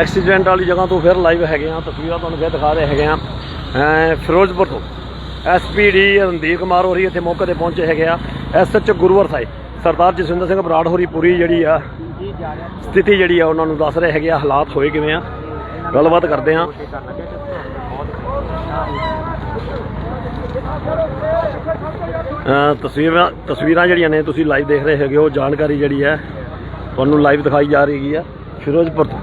Accident ਵਾਲੀ ਜਗ੍ਹਾ ਤੋਂ ਫਿਰ ਲਾਈਵ ਹੈਗੇ ਆ ਤਸਵੀਰਾਂ ਤੁਹਾਨੂੰ ਫਿਰ ਦਿਖਾ ਰਹੇ ਹੈਗੇ ਆ ਫਿਰੋਜ਼ਪੁਰ ਤੋਂ ਐਸਪੀਡੀ ਰਣਦੀਪ ਕੁਮਾਰ ਹੋਰੀ ਇੱਥੇ ਮੌਕੇ ਤੇ ਪਹੁੰਚੇ ਹੈਗੇ ਆ। ਐਸਐਚ ਗੁਰੂਵਰ ਸਾਹਿਬ, ਸਰਦਾਰ ਜਸਵਿੰਦਰ ਸਿੰਘ ਬਰਾੜ ਹੋਰੀ ਪੂਰੀ ਜਿਹੜੀ ਆ ਸਥਿਤੀ ਜਿਹੜੀ ਆ ਉਹਨਾਂ ਨੂੰ ਦੱਸ ਰਹੇ ਹੈਗੇ ਆ, ਹਾਲਾਤ ਹੋਏ ਕਿਵੇਂ ਆ। ਗੱਲਬਾਤ ਕਰਦੇ ਆ ਤਸਵੀਰਾਂ ਤਸਵੀਰਾਂ ਜਿਹੜੀਆਂ ਨੇ ਤੁਸੀਂ ਲਾਈਵ ਦੇਖ ਰਹੇ ਹੈਗੇ ਹੋ, ਜਾਣਕਾਰੀ ਜਿਹੜੀ ਹੈ ਤੁਹਾਨੂੰ ਲਾਈਵ ਦਿਖਾਈ ਜਾ ਰਹੀ ਹੈਗੀ ਆ ਫਿਰੋਜ਼ਪੁਰ ਤੋਂ।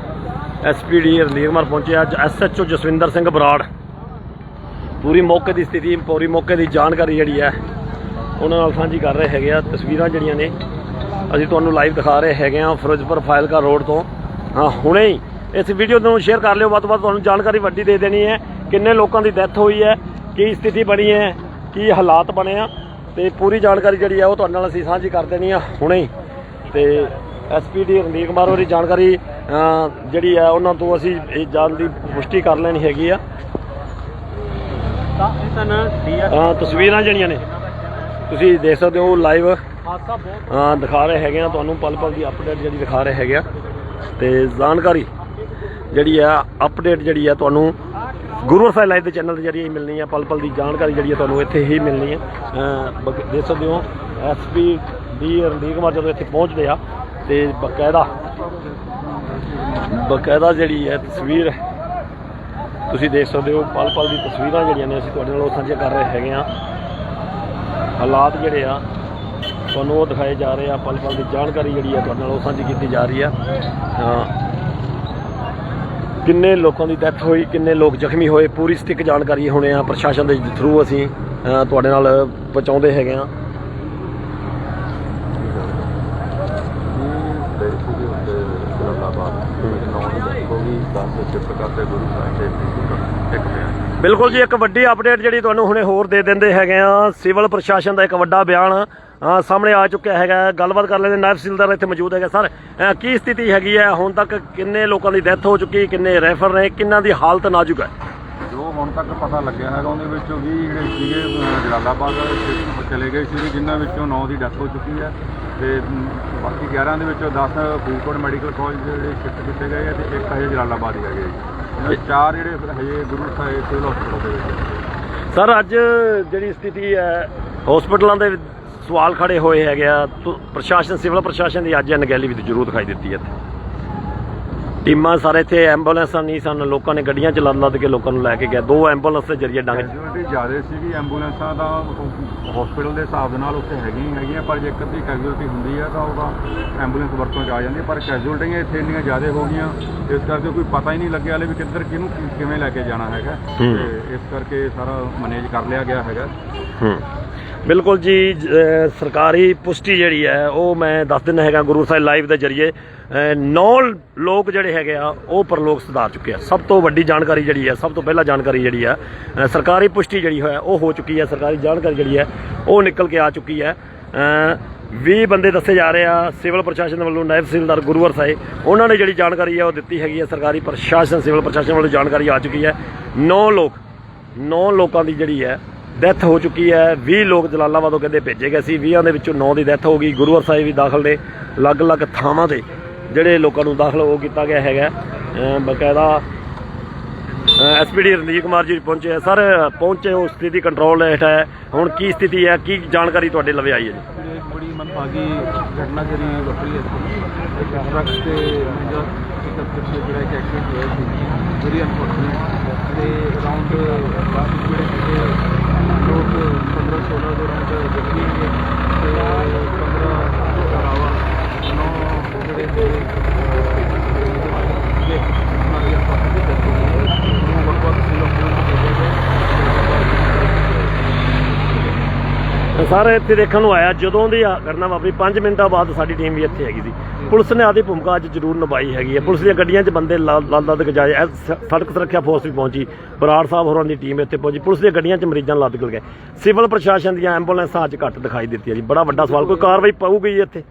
ਐਸਪੀਡੀ ਰਣਧੀਰ ਕੁਮਾਰ ਪਹੁੰਚੇ ਅੱਜ ਐਸਐਚਓ ਜਸਵਿੰਦਰ ਸਿੰਘ ਬਰਾੜ। ਪੂਰੀ ਮੌਕੇ ਦੀ ਸਥਿਤੀ, ਪੂਰੀ ਮੌਕੇ ਦੀ ਜਾਣਕਾਰੀ ਜਿਹੜੀ ਹੈ, ਉਹਨਾਂ ਨਾਲ ਸਾਂਝੀ ਕਰ ਰਹੇ ਹੈਗੇ ਆ। ਤਸਵੀਰਾਂ ਜਿਹੜੀਆਂ ਨੇ, ਅਸੀਂ ਤੁਹਾਨੂੰ ਲਾਈਵ ਦਿਖਾ ਰਹੇ ਹੈਗੇ ਆ ਫਿਰੋਜ਼ਪੁਰ ਫਾਇਲਕਾ ਰੋਡ ਤੋਂ। ਹਾਂ, ਹੁਣੇ ਹੀ ਇਸ ਵੀਡੀਓ ਨੂੰ ਸ਼ੇਅਰ ਕਰ ਲਿਓ। ਵੱਧ ਤੋਂ ਵੱਧ ਤੁਹਾਨੂੰ ਜਾਣਕਾਰੀ ਵੱਡੀ ਦੇ ਦੇਣੀ ਹੈ। ਕਿੰਨੇ ਲੋਕਾਂ ਦੀ ਡੈਥ ਹੋਈ ਹੈ, ਕੀ ਸਥਿਤੀ ਬਣੀ ਹੈ, ਕੀ ਹਾਲਾਤ ਬਣੇ ਆ। ਤੇ ਪੂਰੀ ਜਾਣਕਾਰੀ ਜਿਹੜੀ ਹੈ ਉਹ ਤੁਹਾਡੇ ਨਾਲ ਅਸੀਂ ਸਾਂਝੀ ਕਰ ਦੇਣੀ ਆ ਹੁਣੇ ਹੀ। ਤੇ ਐਸਪੀਡੀ ਰਣਦੀਪ ਕੁਮਾਰ ਹੋਰੀ ਜਾਣਕਾਰੀ ਜਿਹੜੀ ਹੈ ਉਹਨਾਂ ਤੋਂ ਅਸੀਂ ਇਹ ਜਾਣ ਦੀ ਪੁਸ਼ਟੀ ਕਰ ਲੈਣੀ ਹੈਗੀ ਆ। ਅਹ, ਤਸਵੀਰਾਂ ਜਿਹੜੀਆਂ ਨੇ ਤੁਸੀਂ ਦੇਖ ਸਕਦੇ ਹੋ ਲਾਈਵ ਹਾਂ ਦਿਖਾ ਰਹੇ ਹੈਗੇ ਆ ਤੁਹਾਨੂੰ ਪਲ ਪਲ ਦੀ ਅਪਡੇਟ ਜਿਹੜੀ ਦਿਖਾ ਰਹੇ ਹੈਗੇ ਆ। ਤੇ ਜਾਣਕਾਰੀ ਜਿਹੜੀ ਆ ਅਪਡੇਟ ਜਿਹੜੀ ਆ ਤੁਹਾਨੂੰ ਗੁਰੂ ਸਾਹਿਬ ਲਾਈਵ ਦੇ ਚੈਨਲ ਤੇ ਜਿਹੜੀ ਮਿਲਣੀ ਆ ਪਲ ਪਲ ਦੀ ਜਾਣਕਾਰੀ ਜਿਹੜੀ ਆ ਤੁਹਾਨੂੰ ਇੱਥੇ ਹੀ ਮਿਲਣੀ ਆ। ਦੇਖ ਸਕਦੇ ਹੋ ਐਸਪੀ ਡੀ ਰਣਦੀਪ ਕੁਮਾਰ ਜਦੋਂ ਇੱਥੇ ਪਹੁੰਚਦੇ ਆ ਤੇ ਬਕਾਇਦਾ ਬਕਾਇਦਾ ਜਿਹੜੀ ਹੈ ਤਸਵੀਰ ਤੁਸੀਂ ਦੇਖ ਸਕਦੇ ਹੋ, ਪਲ ਪਲ ਦੀ ਤਸਵੀਰਾਂ ਜਿਹੜੀਆਂ ਨੇ ਅਸੀਂ ਤੁਹਾਡੇ ਨਾਲ ਉਹ ਸਾਂਝੇ ਕਰ ਰਹੇ ਹੈਗੇ ਆ ਹਾਲਾਤ ਜਿਹੜੇ ਆ, ਤੁਹਾਨੂੰ ਉਹ ਦਿਖਾਏ ਜਾ ਰਹੇ ਆ, ਪਲ ਪਲ ਦੀ ਜਾਣਕਾਰੀ ਜਿਹੜੀ ਆ ਤੁਹਾਡੇ ਨਾਲ ਸਾਂਝੀ ਕੀਤੀ ਜਾ ਰਹੀ ਆ। ਕਿੰਨੇ ਲੋਕਾਂ ਦੀ ਡੈਥ ਹੋਈ, ਕਿੰਨੇ ਲੋਕ ਜ਼ਖਮੀ ਹੋਏ, ਪੂਰੀ ਸਟਿਕ ਜਾਣਕਾਰੀ ਹੁਣੇ ਆ ਪ੍ਰਸ਼ਾਸਨ ਦੇ ਥਰੂ ਅਸੀਂ ਤੁਹਾਡੇ ਨਾਲ ਪਹੁੰਚਾਉਂਦੇ ਹੈਗੇ ਆ ਦੇ ਸੀਗੇ ਉੱਤੇ ਜਲਾਲਾਬਾਦ ਨੌਂ ਦੀ ਡੈਥ ਹੋ ਗਈ 10 ਦੇ ਸ਼ਿਫਟ ਕਰਦੇ ਗੁਰੂ ਸਾਹਿਬ ਦੇ ਇੱਕ ਬਿਆਨ ਬਿਲਕੁਲ ਜੀ, ਇੱਕ ਵੱਡੀ ਅਪਡੇਟ ਜਿਹੜੀ ਤੁਹਾਨੂੰ ਹੁਣੇ ਹੋਰ ਦੇ ਦਿੰਦੇ ਹੈਗੇ ਆ। ਸਿਵਲ ਪ੍ਰਸ਼ਾਸਨ ਦਾ ਇੱਕ ਵੱਡਾ ਬਿਆਨ ਸਾਹਮਣੇ ਆ ਚੁੱਕਿਆ ਹੈਗਾ। ਗੱਲਬਾਤ ਕਰ ਲੈਂਦੇ ਨਾਇਬ ਤਹਿਸੀਲਦਾਰ ਇੱਥੇ ਮੌਜੂਦ ਹੈਗਾ। ਸਰ ਕੀ ਸਥਿਤੀ ਹੈਗੀ ਹੈ? ਹੁਣ ਤੱਕ ਕਿੰਨੇ ਲੋਕਾਂ ਦੀ ਡੈਥ ਹੋ ਚੁੱਕੀ? ਕਿੰਨੇ ਰੈਫਰ ਨੇ? ਕਿੰਨਾਂ ਦੀ ਹਾਲਤ ਨਾਜ਼ੁਕ ਹੈ? ਜੋ ਹੁਣ ਤੱਕ ਪਤਾ ਲੱਗਿਆ ਹੈਗਾ, ਉਹਦੇ ਵਿੱਚੋਂ 20 ਜਿਹੜੇ ਸੀਗੇ ਜਲਾਲਾਬਾਦ ਚਲੇ ਗਏ ਸੀ। ਜਿਨ੍ਹਾਂ ਵਿੱਚੋਂ 9 ਦੀ ਡੈਥ ਹੋ ਚੁੱਕੀ ਹੈ। ਤੇ ਬਾਕੀ 11 ਦੇ ਵਿੱਚੋਂ 10 ਫਰੀਦਕੋਟ ਮੈਡੀਕਲ ਕਾਲਜ ਦੇ ਜਿਹੜੇ ਸ਼ਿਫਟ ਕੀਤੇ ਗਏ ਆ ਤੇ ਇੱਕ ਹਜੇ ਜਲਾਲਾਬਾਦ ਹੀ ਹੈਗੇ ਇਹਨਾਂ ਦੇ ਚਾਰ ਜਿਹੜੇ ਹਜੇ ਗੁਰੂ ਸਾਹਿਬ ਸਿਵਲ ਹਸਪਤਾਲ ਦੇ ਵਿੱਚ ਸਰ ਅੱਜ ਜਿਹੜੀ ਸਥਿਤੀ ਹੈ ਹਸਪੀਟਲਾਂ ਦੇ ਸਵਾਲ ਖੜੇ ਹੋਏ ਹੈਗੇ ਆ। ਪ੍ਰਸ਼ਾਸਨ ਸਿਵਲ ਪ੍ਰਸ਼ਾਸਨ ਦੀ ਅੱਜ ਅਣਗਹਿਲੀ ਵੀ ਜ਼ਰੂਰ ਦਿਖਾਈ ਦਿੱਤੀ ਹੈ ਇੱਥੇ। ਟੀਮਾਂ ਸਾਰੇ ਇੱਥੇ ਐਂਬੂਲੈਂਸਾਂ ਨਹੀਂ ਸਨ ਲੋਕਾਂ ਨੇ ਗੱਡੀਆਂ ਚ ਲੱਦ ਲੱਦ ਕੇ ਲੋਕਾਂ ਨੂੰ ਲੈ ਕੇ ਗਏ। ਦੋ ਐਂਬੂਲੈਂਸ ਦੇ ਜਰੀਏ ਡੰਗ ਕੈਜੂਅਲਟੀ ਜ਼ਿਆਦਾ ਸੀਗੀ ਐਂਬੂਲੈਂਸਾਂ ਦਾ ਹਸਪੀਟਲ ਦੇ ਹਿਸਾਬ ਦੇ ਨਾਲ ਉੱਥੇ ਹੈਗੀਆਂ ਹੀ ਹੈਗੀਆਂ ਪਰ ਜੇ ਅੱਧੀ ਕੈਜੂਅਲਟੀ ਹੁੰਦੀ ਹੈ ਤਾਂ ਉਹਦਾ ਐਂਬੂਲੈਂਸ ਵਰਤੋਂ 'ਚ ਆ ਜਾਂਦੀ ਹੈ ਪਰ ਕੈਜੂਅਲਟੀਆਂ ਇੱਥੇ ਇੰਨੀਆਂ ਜ਼ਿਆਦਾ ਹੋ ਗਈਆਂ ਇਸ ਕਰਕੇ ਕੋਈ ਪਤਾ ਹੀ ਨਹੀਂ ਲੱਗਿਆ ਹਲੇ ਵੀ ਕਿੱਧਰ ਕਿਹਨੂੰ ਕਿਵੇਂ ਲੈ ਕੇ ਜਾਣਾ ਹੈਗਾ। ਤੇ ਇਸ ਕਰਕੇ ਸਾਰਾ ਮੈਨੇਜ ਕਰ ਲਿਆ ਗਿਆ ਹੈਗਾ। ਹੂੰ। ਬਿਲਕੁਲ ਜੀ ਸਰਕਾਰੀ ਪੁਸ਼ਟੀ ਜਿਹੜੀ ਹੈ, ਉਹ ਮੈਂ ਦੱਸ ਦਿੰਦਾ ਹੈਗਾ ਗੁਰੂ ਸਾਹਿਬ ਲਾਈਵ ਦੇ ਜਰੀਏ। ਨੌ ਲੋਕ ਜਿਹੜੇ ਹੈਗੇ ਆ, ਉਹ ਪਰਲੋਕ ਸੁਧਾਰ ਚੁੱਕੇ ਆ। ਸਭ ਤੋਂ ਵੱਡੀ ਜਾਣਕਾਰੀ ਜਿਹੜੀ ਹੈ, ਸਭ ਤੋਂ ਪਹਿਲਾਂ ਜਾਣਕਾਰੀ ਜਿਹੜੀ ਆ ਸਰਕਾਰੀ ਪੁਸ਼ਟੀ ਜਿਹੜੀ ਹੋਇਆ, ਉਹ ਹੋ ਚੁੱਕੀ ਹੈ। ਸਰਕਾਰੀ ਜਾਣਕਾਰੀ ਜਿਹੜੀ ਹੈ, ਉਹ ਨਿਕਲ ਕੇ ਆ ਚੁੱਕੀ ਹੈ। ਅਹ 20 ਬੰਦੇ ਦੱਸੇ ਜਾ ਰਹੇ ਆ, ਸਿਵਲ ਪ੍ਰਸ਼ਾਸਨ ਵੱਲੋਂ ਨਾਇਬ ਤਹਿਸੀਲਦਾਰ ਗੁਰੂਵਰ ਸਾਹਿਬ, ਉਹਨਾਂ ਨੇ ਜਿਹੜੀ ਜਾਣਕਾਰੀ ਹੈ, ਉਹ ਦਿੱਤੀ ਹੈਗੀ ਹੈ। ਸਰਕਾਰੀ ਪ੍ਰਸ਼ਾਸਨ, ਸਿਵਲ ਪ੍ਰਸ਼ਾਸਨ ਵੱਲੋਂ ਜਾਣਕਾਰੀ ਆ ਚੁੱਕੀ ਹੈ। 9 ਲੋਕ 9 ਲੋਕਾਂ ਦੀ ਜਿਹੜੀ ਹੈ ਡੈਥ ਹੋ ਚੁੱਕੀ ਹੈ। 20 ਲੋਕ ਜਲਾਲਾਬਾਦੋਂ ਕਹਿੰਦੇ ਭੇਜੇ ਗਏ ਸੀ। 20 ਦੇ ਵਿੱਚੋਂ 9 ਦੀ ਡੈਥ ਹੋ ਗਈ। ਗੁਰੂਵਰ ਸਾਹਿਬ ਵੀ ਦਾਖਲ ਨੇ। ਅਲੱਗ-ਅਲੱਗ ਥਾਵਾਂ ਤੇ ਜਿਹੜੇ ਲੋਕਾਂ ਨੂੰ ਦਾਖਲ ਉਹ ਕੀਤਾ ਗਿਆ ਹੈਗਾ। ਅਮ ਬਕਾਇਦਾ ਐਸਪੀਡੀ ਰਣਜੀਤ ਕੁਮਾਰ ਜੀ ਪਹੁੰਚੇ ਆ। ਸਰ, ਪਹੁੰਚੇ ਹੋ, ਸਥਿਤੀ ਕੰਟਰੋਲ ਹੇਠ ਹੈ। ਹੁਣ ਕੀ ਸਥਿਤੀ ਹੈ? ਕੀ ਜਾਣਕਾਰੀ ਤੁਹਾਡੇ ਲਵੇ ਆਈ ਹੈ ਜੀ? ਇਹ ਬੜੀ ਮੰਦਭਾਗੀ ਘਟਨਾ ਜਿਹੜੀ ਵਾਪਰੀ ਹੈ। ਟਰੱਕ ਤੇ ਮੇਜਰ ਪਿਕਅਪ ਕਰਕੇ ਜਿਹੜਾ ਇੱਕ ਐਕਸੀਡੈਂਟ ਹੋਇਆ ਸੀ। ਵੈਰੀ ਅਨਫੋਰਚੂਨੇਟ ਤੇ ਅਰਾਊਂਡ ਕਾਫੀ ਜਿਹੜੇ ਹੈਗੇ ਲੋਕ 15 16 ਦੇ ਅਰਾਊਂਡ ਜ਼ਖਮੀ ਹੋਏ ਤੇ 15 ਇਲਾਵਾ 9 ਜਿਹੜੇ ਹੈਗੇ ਇਹ ਉਹਨਾਂ ਦੀ ਅਨਫੋਰਚੂਨੇਟ ਡੈਥ ਹੋ ਗਈ ਹੈ ਉਹ ਵੱਖ ਵੱਖ ਜ਼ਿਲ੍ਹਿਆਂ ਤੋਂ ਭੇਜੇ ਗਏ ਸਰ, ਇੱਥੇ ਦੇਖਣ ਨੂੰ ਆਇਆ, ਜਦੋਂ ਦੀ ਆਹ ਘਟਨਾ ਵਾਪਰੀ 5 ਮਿੰਟਾਂ ਬਾਅਦ ਸਾਡੀ ਟੀਮ ਵੀ ਇੱਥੇ ਹੈਗੀ ਸੀ। ਪੁਲਿਸ ਨੇ ਆਦੀ ਭੂਮਿਕਾ ਅੱਜ ਜ਼ਰੂਰ ਨਿਭਾਈ ਹੈਗੀ ਹੈ। ਪੁਲਿਸ ਦੀਆਂ ਗੱਡੀਆਂ 'ਚ ਬੰਦੇ ਲੱਦ ਲੱਦ ਕੇ ਜਾਏ। ਇਹ ਸ- ਸੜਕ ਸੁਰੱਖਿਆ ਫੋਰਸ ਵੀ ਪਹੁੰਚੀ। ਬਰਾੜ ਸਾਹਿਬ ਹੋਰਾਂ ਦੀ ਟੀਮ ਇੱਥੇ ਪਹੁੰਚੀ। ਪੁਲਿਸ ਦੀਆਂ ਗੱਡੀਆਂ 'ਚ ਮਰੀਜ਼ਾਂ ਨੂੰ ਲੱਦ ਕੇ ਗਏ। ਸਿਵਲ ਪ੍ਰਸ਼ਾਸਨ ਦੀਆਂ ਐਂਬੂਲੈਂਸਾਂ ਅੱਜ ਘੱਟ ਦਿਖਾਈ ਦਿੱਤੀਆਂ ਜੀ। ਬੜਾ ਵੱਡਾ ਸਵਾਲ। ਕੋਈ ਕਾਰਵਾਈ ਪਾਊਗੀ ਜੀ ਇੱਥੇ?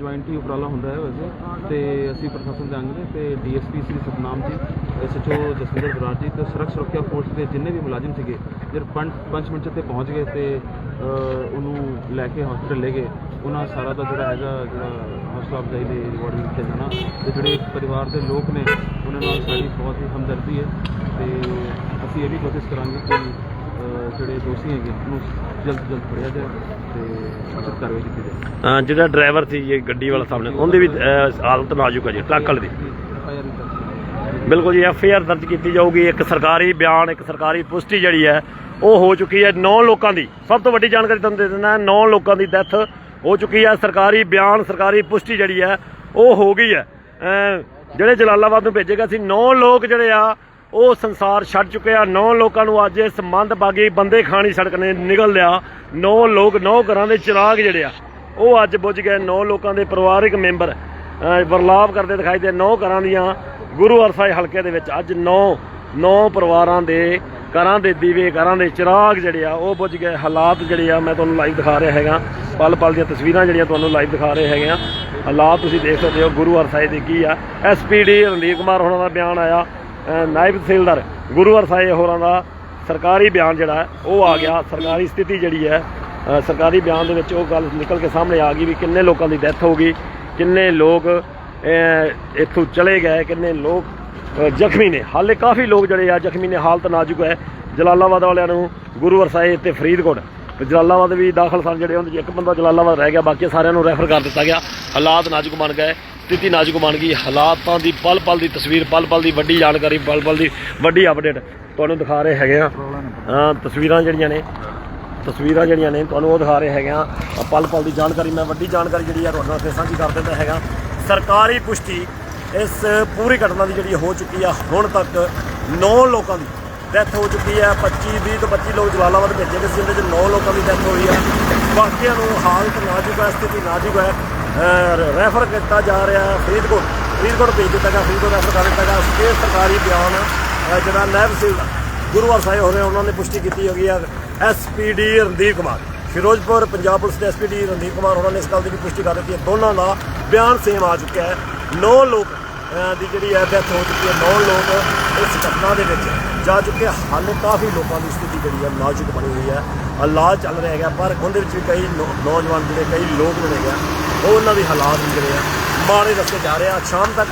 ਜੁਆਇੰਟ ਹੀ ਉਪਰਾਲਾ ਹੁੰਦਾ ਹੈ ਵੈਸੇ। ਤੇ ਅਸੀਂ ਪ੍ਰਸ਼ਾਸਨ ਦੇ ਅੰਗ ਨੇ ਤੇ ਡੀਐਸਪੀ ਸ੍ਰੀ ਸਤਨਾਮ ਜੀ ਐਸਐਚਓ ਜਸਵਿੰਦਰ ਬਰਾੜ ਜੀ ਤੇ ਸੜਕ ਸੁਰੱਖਿਆ ਫੋਰਸ ਦੇ ਜਿੰਨੇ ਵੀ ਮੁਲਾਜ਼ਮ ਸੀਗੇ ਜਦ ਪੰਜ ਮਿੰਟ ਤੇ ਪਹੁੰਚ ਗਏ ਤੇ ਉਹਨੂੰ ਲੈ ਕੇ ਹਸਪੀਟਲ ਲੈ ਗਏ। ਉਹਨਾਂ ਸਾਰਾ ਦਾ ਜਿਹੜਾ ਹੈਗਾ, ਜਿਹੜਾ ਹੌਸਲਾ ਅਫਜ਼ਾਈ ਲਈ ਰਿਵਾਰਡ ਵੀ ਦਿੱਤਾ ਜਾਣਾ। ਤੇ ਜਿਹੜੇ ਪਰਿਵਾਰ ਦੇ ਲੋਕ ਨੇ, ਉਹਨਾਂ ਨਾਲ ਸਾਡੀ ਬਹੁਤ ਹੀ ਹਮਦਰਦੀ ਹੈ। ਤੇ ਅਸੀਂ ਇਹ ਵੀ ਕੋਸ਼ਿਸ਼ ਕਰਾਂਗੇ ਕਿ ਜਿਹੜੇ ਦੋਸ਼ੀ ਹੈਗੇ ਉਹਨੂੰ ਜਲਦ ਜਲਦ ਫੜਿਆ ਜਾਏ ਤੇ ਉਚਿਤ ਕਾਰਵਾਈ ਕੀਤੀ ਜਾਏ। ਅਹ ਜਿਹੜਾ ਡਰਾਈਵਰ ਸੀ ਇਹ ਗੱਡੀ ਵਾਲਾ ਸਾਹਮਣੇ ਉਹਦੀ ਵੀ ਅਹ, ਹਾਲਤ ਨਾਜ਼ੁਕ ਹੈ ਜੀ ਟਰੱਕ ਵਾਲੇ ਦੀ। ਬਿਲਕੁਲ ਜੀ ਐਫ ਆਈ ਆਰ ਦਰਜ ਕੀਤੀ ਜਾਊਗੀ। ਇੱਕ ਸਰਕਾਰੀ ਬਿਆਨ ਇੱਕ ਸਰਕਾਰੀ ਪੁਸ਼ਟੀ ਜਿਹੜੀ ਹੈ ਉਹ ਹੋ ਚੁੱਕੀ ਹੈ 9 ਲੋਕਾਂ ਦੀ। ਸਭ ਤੋਂ ਵੱਡੀ ਜਾਣਕਾਰੀ ਤੁਹਾਨੂੰ ਦੇ ਦਿੰਦਾ 9 ਲੋਕਾਂ ਦੀ ਡੈਥ ਹੋ ਚੁੱਕੀ ਹੈ। ਸਰਕਾਰੀ ਬਿਆਨ ਸਰਕਾਰੀ ਪੁਸ਼ਟੀ ਜਿਹੜੀ ਹੈ ਉਹ ਹੋ ਗਈ ਹੈ। ਅਮ ਜਿਹੜੇ ਜਲਾਲਾਬਾਦ ਨੂੰ ਭੇਜੇਗਾ ਸੀ 9 ਲੋਕ ਜਿਹੜੇ ਆ ਉਹ ਸੰਸਾਰ ਛੱਡ ਚੁੱਕਿਆ। ਨੌ ਲੋਕਾਂ ਨੂੰ ਅੱਜ ਇਸ ਮੰਦਭਾਗੀ ਬੰਦੇ ਖਾਣੀ ਸੜਕ ਨੇ ਨਿਗਲ ਲਿਆ। ਨੌ ਲੋਕ, ਨੌ ਘਰਾਂ ਦੇ ਚਿਰਾਗ ਜਿਹੜੇ ਆ, ਉਹ ਅੱਜ ਬੁੱਝ ਗਏ ਨੌ ਲੋਕਾਂ ਦੇ ਪਰਿਵਾਰਕ ਮੈਂਬਰ। ਅਹ ਵਰਲਾਪ ਕਰਦੇ ਦਿਖਾਈ ਦੇ ਨੌ ਘਰਾਂ ਦੀਆਂ ਗੁਰੂ ਅਰਸਾਈ ਹਲਕੇ ਦੇ ਵਿੱਚ। ਅੱਜ 9 9 ਪਰਿਵਾਰਾਂ ਦੇ ਘਰਾਂ ਦੇ ਦੀਵੇ, ਘਰਾਂ ਦੇ ਚਿਰਾਗ ਜਿਹੜੇ ਆ, ਉਹ ਬੁੱਝ ਗਏ। ਹਾਲਾਤ ਜਿਹੜੇ ਆ, ਮੈਂ ਤੁਹਾਨੂੰ ਲਾਈਵ ਦਿਖਾ ਰਿਹਾ ਹੈਗਾ। ਪਲ ਪਲ ਦੀਆਂ ਤਸਵੀਰਾਂ ਜਿਹੜੀਆਂ ਤੁਹਾਨੂੰ ਲਾਈਵ ਦਿਖਾ ਰਹੇ ਹੈਗੇ ਆ ਹਾਲਾਤ ਤੁਸੀਂ ਦੇਖ ਸਕਦੇ ਹੋ, ਗੁਰੂ ਅਰਸਾਈ ਦੇ ਕੀ ਆ। ਐਸਪੀਡੀ ਰਣਦੀਪ ਕੁਮਾਰ ਹੋਰਾਂ ਦਾ ਬਿਆਨ ਆਇਆ। ਨਾਇਬ ਤਹਿਸੀਲਦਾਰ ਗੁਰੂਵਰ ਅਰਸਾਈ ਹੋਰਾਂ ਦਾ ਸਰਕਾਰੀ ਬਿਆਨ ਜਿਹੜਾ ਉਹ ਆ ਗਿਆ। ਸਰਕਾਰੀ ਸਥਿਤੀ ਜਿਹੜੀ ਹੈ ਸਰਕਾਰੀ ਬਿਆਨ ਦੇ ਵਿੱਚ ਉਹ ਗੱਲ ਨਿਕਲ ਕੇ ਸਾਹਮਣੇ ਆ ਗਈ ਵੀ ਕਿੰਨੇ ਲੋਕਾਂ ਦੀ ਡੈਥ ਹੋ ਗਈ, ਕਿੰਨੇ ਲੋਕ ਇੱਥੋਂ ਚਲੇ ਗਏ, ਕਿੰਨੇ ਲੋਕ ਜ਼ਖਮੀ ਨੇ। ਹਾਲੇ ਕਾਫੀ ਲੋਕ ਜਿਹੜੇ ਆ ਜ਼ਖਮੀ ਨੇ, ਹਾਲਤ ਨਾਜ਼ੁਕ ਹੈ। ਜਲਾਲਾਬਾਦ ਵਾਲਿਆਂ ਨੂੰ ਗੁਰੂ ਅਰਸਾਏ ਤੇ ਫਰੀਦਕੋਟ ਤੇ ਜਲਾਲਾਬਾਦ ਵੀ ਦਾਖਲ ਸਨ ਜਿਹੜੇ, ਉਹਦੇ 'ਚ ਇੱਕ ਬੰਦਾ ਜਲਾਲਾਬਾਦ ਰਹਿ ਗਿਆ, ਬਾਕੀ ਸਾਰਿਆਂ ਨੂੰ ਰੈਫਰ ਕਰ ਦਿੱਤਾ ਗਿਆ। ਹਾਲਾਤ ਨਾਜ਼ੁਕ ਬਣ ਗਏ। ਸਥਿਤੀ ਨਾਜ਼ੁਕ ਬਣ ਗਈ। ਹਾਲਾਤਾਂ ਦੀ ਪਲ ਪਲ ਦੀ ਤਸਵੀਰ ਪਲ ਪਲ ਦੀ ਵੱਡੀ ਜਾਣਕਾਰੀ ਪਲ ਪਲ ਦੀ ਵੱਡੀ ਅਪਡੇਟ ਤੁਹਾਨੂੰ ਦਿਖਾ ਰਹੇ ਹੈਗੇ ਆ ਹਾਂ, ਤਸਵੀਰਾਂ ਜਿਹੜੀਆਂ ਨੇ, ਤਸਵੀਰਾਂ ਜਿਹੜੀਆਂ ਨੇ ਤੁਹਾਨੂੰ ਉਹ ਦਿਖਾ ਰਹੇ ਹੈਗੇ ਆ ਪਲ ਪਲ ਦੀ ਜਾਣਕਾਰੀ, ਮੈਂ ਵੱਡੀ ਜਾਣਕਾਰੀ ਜਿਹੜੀ ਆ ਤੁਹਾਡੇ ਨਾਲ ਇੱਥੇ ਸਾਂਝੀ ਕਰ ਦਿੰਦਾ ਹੈਗਾ। ਸਰਕਾਰੀ ਪੁਸ਼ਟੀ ਇਸ ਪੂਰੀ ਘਟਨਾ ਦੀ ਜਿਹੜੀ ਹੋ ਚੁੱਕੀ ਆ, ਹੁਣ ਤੱਕ 9 ਲੋਕਾਂ ਦੀ ਡੈਥ ਹੋ ਚੁੱਕੀ ਹੈ 25 20 ਤੋਂ 25 ਲੋਕ ਜਲਾਲਾਬਾਦ ਭੇਜੇ ਗਏ ਸੀ, ਜਿਹਦੇ ਚ 9 ਲੋਕਾਂ ਦੀ ਡੈਥ ਹੋਈ ਹੈ ਬਾਕੀਆਂ ਨੂੰ ਹਾਲਤ ਨਾਜ਼ੁਕ ਹੈ ਸਥਿਤੀ ਨਾਜ਼ੁਕ ਹੈ ਰੈਫਰ ਕੀਤਾ ਜਾ ਰਿਹਾ ਫਰੀਦਕੋਟ। ਫਰੀਦਕੋਟ ਭੇਜ ਦਿੱਤਾ ਗਿਆ, ਫਰੀਦਕੋਟ ਰੈਫਰ ਕਰ ਦਿੱਤਾ ਗਿਆ। ਇਹ ਸਰਕਾਰੀ ਬਿਆਨ ਜਿਹੜਾ ਨਾਇਬ ਸਿੰਘ ਗੁਰੂਵਾਰ ਸਾਹਿਬ ਹੋ ਰਹੇ ਉਹਨਾਂ ਨੇ ਪੁਸ਼ਟੀ ਕੀਤੀ ਹੋਈ ਹੈ ਐਸਪੀਡੀ ਰਣਦੀਪ ਕੁਮਾਰ। ਫਿਰੋਜ਼ਪੁਰ ਪੰਜਾਬ ਪੁਲਿਸ ਦੇ ਐਸਪੀਡੀ ਰਣਦੀਪ ਕੁਮਾਰ, ਉਹਨਾਂ ਨੇ ਇਸ ਗੱਲ ਦੀ ਵੀ ਪੁਸ਼ਟੀ ਕਰ ਦਿੱਤੀ ਹੈ। ਦੋਨਾਂ ਦਾ ਬਿਆਨ ਸੇਮ ਆ ਚੁੱਕਿਆ ਹੈ। 9 ਲੋਕ ਦੀ ਜਿਹੜੀ ਹੈ ਡੈਥ ਹੋ ਚੁੱਕੀ ਹੈ। 9 ਲੋਕ ਇਸ ਘਟਨਾ ਦੇ ਵਿੱਚ ਜਾ ਚੁੱਕੇ ਹਾਲੇ ਕਾਫੀ ਲੋਕਾਂ ਦੀ ਸਥਿਤੀ ਜਿਹੜੀ ਹੈ ਨਾਜ਼ੁਕ ਬਣੀ ਹੋਈ ਹੈ। ਇਲਾਜ ਚੱਲ ਰਿਹਾ ਹੈਗਾ, ਪਰ ਉਹਦੇ ਵਿੱਚ ਵੀ ਕਈ ਨੌ- ਨੌਜਵਾਨ ਜਿਹੜੇ, ਕਈ ਲੋਕ ਜਿਹੜੇ ਹੈਗੇ ਆ ਉਹ ਉਹਨਾਂ ਦੇ ਹਾਲਾਤ ਜਿਹੜੇ ਆ, ਮਾੜੇ ਰਸਤੇ ਜਾ ਰਹੇ ਆ। ਸ਼ਾਮ ਤੱਕ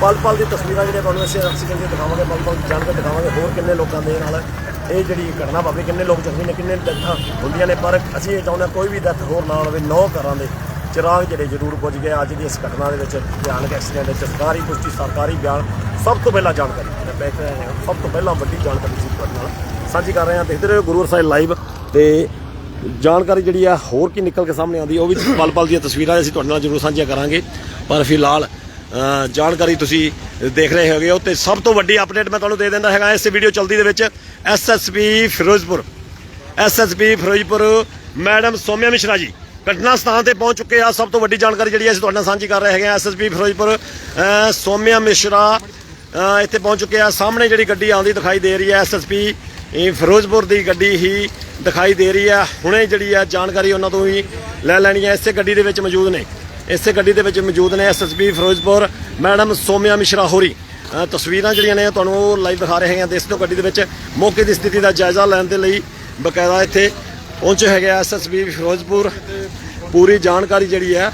ਪਲ ਪਲ ਦੀ ਤਸਵੀਰਾਂ ਜਿਹੜੀਆਂ ਤੁਹਾਨੂੰ ਅਸੀਂ ਅਸੀਂ ਕਹਿੰਦੇ ਦਿਖਾਵਾਂਗੇ, ਪਲ ਪਲ ਦੀ ਜਾਣਕਾਰੀ ਦਿਖਾਵਾਂਗੇ ਹੋਰ ਕਿੰਨੇ ਲੋਕਾਂ ਦੇ ਨਾਲ ਇਹ ਜਿਹੜੀ ਘਟਨਾ ਵਾਪਰੀ, ਕਿੰਨੇ ਲੋਕ ਜ਼ਖਮੀ ਨੇ, ਕਿੰਨੇ ਡੈਥਾਂ ਹੁੰਦੀਆਂ ਨੇ। ਪਰ ਅਸੀਂ ਇਹ ਚਾਹੁੰਦੇ ਹਾਂ ਕੋਈ ਵੀ ਡੈਥ ਹੋਰ ਨਾ ਹੋਵੇ, ਨੌ ਘਰਾਂ ਦੇ ਚਿਰਾਗ ਜਿਹੜੇ ਜ਼ਰੂਰ ਪੁੱਜ ਗਏ ਅੱਜ ਦੀ ਇਸ ਘਟਨਾ ਦੇ ਵਿੱਚ ਭਿਆਨਕ ਐਕਸੀਡੈਂਟ ਵਿੱਚ ਸਰਕਾਰੀ ਪੁਸ਼ਟੀ, ਸਰਕਾਰੀ ਬਿਆਨ, ਸਭ ਤੋਂ ਪਹਿਲਾਂ ਜਾਣਕਾਰੀ। ਮੈਂ ਰਹੇ ਹਾਂ, ਸਭ ਤੋਂ ਪਹਿਲਾਂ ਵੱਡੀ ਜਾਣਕਾਰੀ ਸੀ ਤੁਹਾਡੇ ਨਾਲ। ਸਾਂਝੀ ਕਰ ਰਹੇ ਹਾਂ, ਦੇਖਦੇ ਰਹੋ ਗੁਰੂ ਸਾਹਿਬ ਲਾਈਵ ਤੇ ਜਾਣਕਾਰੀ ਜਿਹੜੀ ਆ ਹੋਰ ਕੀ ਨਿਕਲ ਕੇ ਸਾਹਮਣੇ ਆਉਂਦੀ ਉਹ ਵੀ ਪਲ ਪਲ ਦੀਆਂ ਤਸਵੀਰਾਂ ਅਸੀਂ ਤੁਹਾਡੇ ਨਾਲ ਜ਼ਰੂਰ ਸਾਂਝੀਆਂ ਕਰਾਂਗੇ। ਪਰ ਫਿਲਹਾਲ ਜਾਣਕਾਰੀ ਤੁਸੀਂ ਦੇਖ ਰਹੇ ਹੋਗੇ ਹੋ ਤੇ ਸਭ ਤੋਂ ਵੱਡੀ ਅਪਡੇਟ ਮੈਂ ਤੁਹਾਨੂੰ ਦੇ ਦਿੰਦਾ ਹੈਗਾ ਇਸ ਵੀਡੀਓ ਚਲਦੀ ਦੇ ਵਿੱਚ SSP Ferozepur. SSP Ferozepur, madam Somya Mishra ji, ਘਟਨਾ ਸਥਾਨ ਤੇ ਪਹੁੰਚ ਚੁੱਕੇ ਆ। ਸਭ ਤੋਂ ਵੱਡੀ ਜਾਣਕਾਰੀ ਜਿਹੜੀ ਅਸੀਂ ਤੁਹਾਡੇ ਨਾਲ ਸਾਂਝੀ ਕਰ ਰਹੇ ਹੈਗੇ ਆ ਐਸਐਸਪੀ ਫਿਰੋਜ਼ਪੁਰ ਸੋਮਿਆ ਮਿਸ਼ਰਾ ਇੱਥੇ ਪਹੁੰਚ ਚੁੱਕੇ ਆ। ਸਾਹਮਣੇ ਜਿਹੜੀ ਗੱਡੀ ਆਉਂਦੀ ਦਿਖਾਈ ਦੇ ਰਹੀ ਹੈ ਐਸਐਸਪੀ ਇਹ ਫਿਰੋਜ਼ਪੁਰ ਦੀ ਗੱਡੀ ਹੀ ਦਿਖਾਈ ਦੇ ਰਹੀ ਹੈ ਹੁਣੇ ਜਿਹੜੀ ਹੈ ਜਾਣਕਾਰੀ ਉਹਨਾਂ ਤੋਂ ਹੀ ਲੈ ਲੈਣੀ ਹੈ ਇਸੇ ਗੱਡੀ ਦੇ ਵਿੱਚ ਮੌਜੂਦ ਨੇ। ਇਸੇ ਗੱਡੀ ਦੇ ਵਿੱਚ ਮੌਜੂਦ ਨੇ ਐਸਐਸਪੀ ਫਿਰੋਜ਼ਪੁਰ। ਮੈਡਮ ਸੋਮਿਆ ਮਿਸ਼ਰਾ ਹੋਰੀ। ਤਸਵੀਰਾਂ ਜਿਹੜੀਆਂ ਨੇ ਤੁਹਾਨੂੰ ਉਹ ਲਾਈਵ ਦਿਖਾ ਰਹੇ ਹੈਗੇ ਆ ਦੇਖ ਲਓ ਗੱਡੀ ਦੇ ਵਿੱਚ। ਮੌਕੇ ਦੀ ਸਥਿਤੀ ਦਾ ਜਾਇਜ਼ਾ ਲੈਣ ਦੇ ਲਈ ਬਕਾਇਦਾ ਇੱਥੇ ਪਹੁੰਚੇ ਹੈਗੇ ਐਸਐਸਬੀ ਫਿਰੋਜ਼ਪੁਰ। ਪੂਰੀ ਜਾਣਕਾਰੀ ਜਿਹੜੀ ਹੈ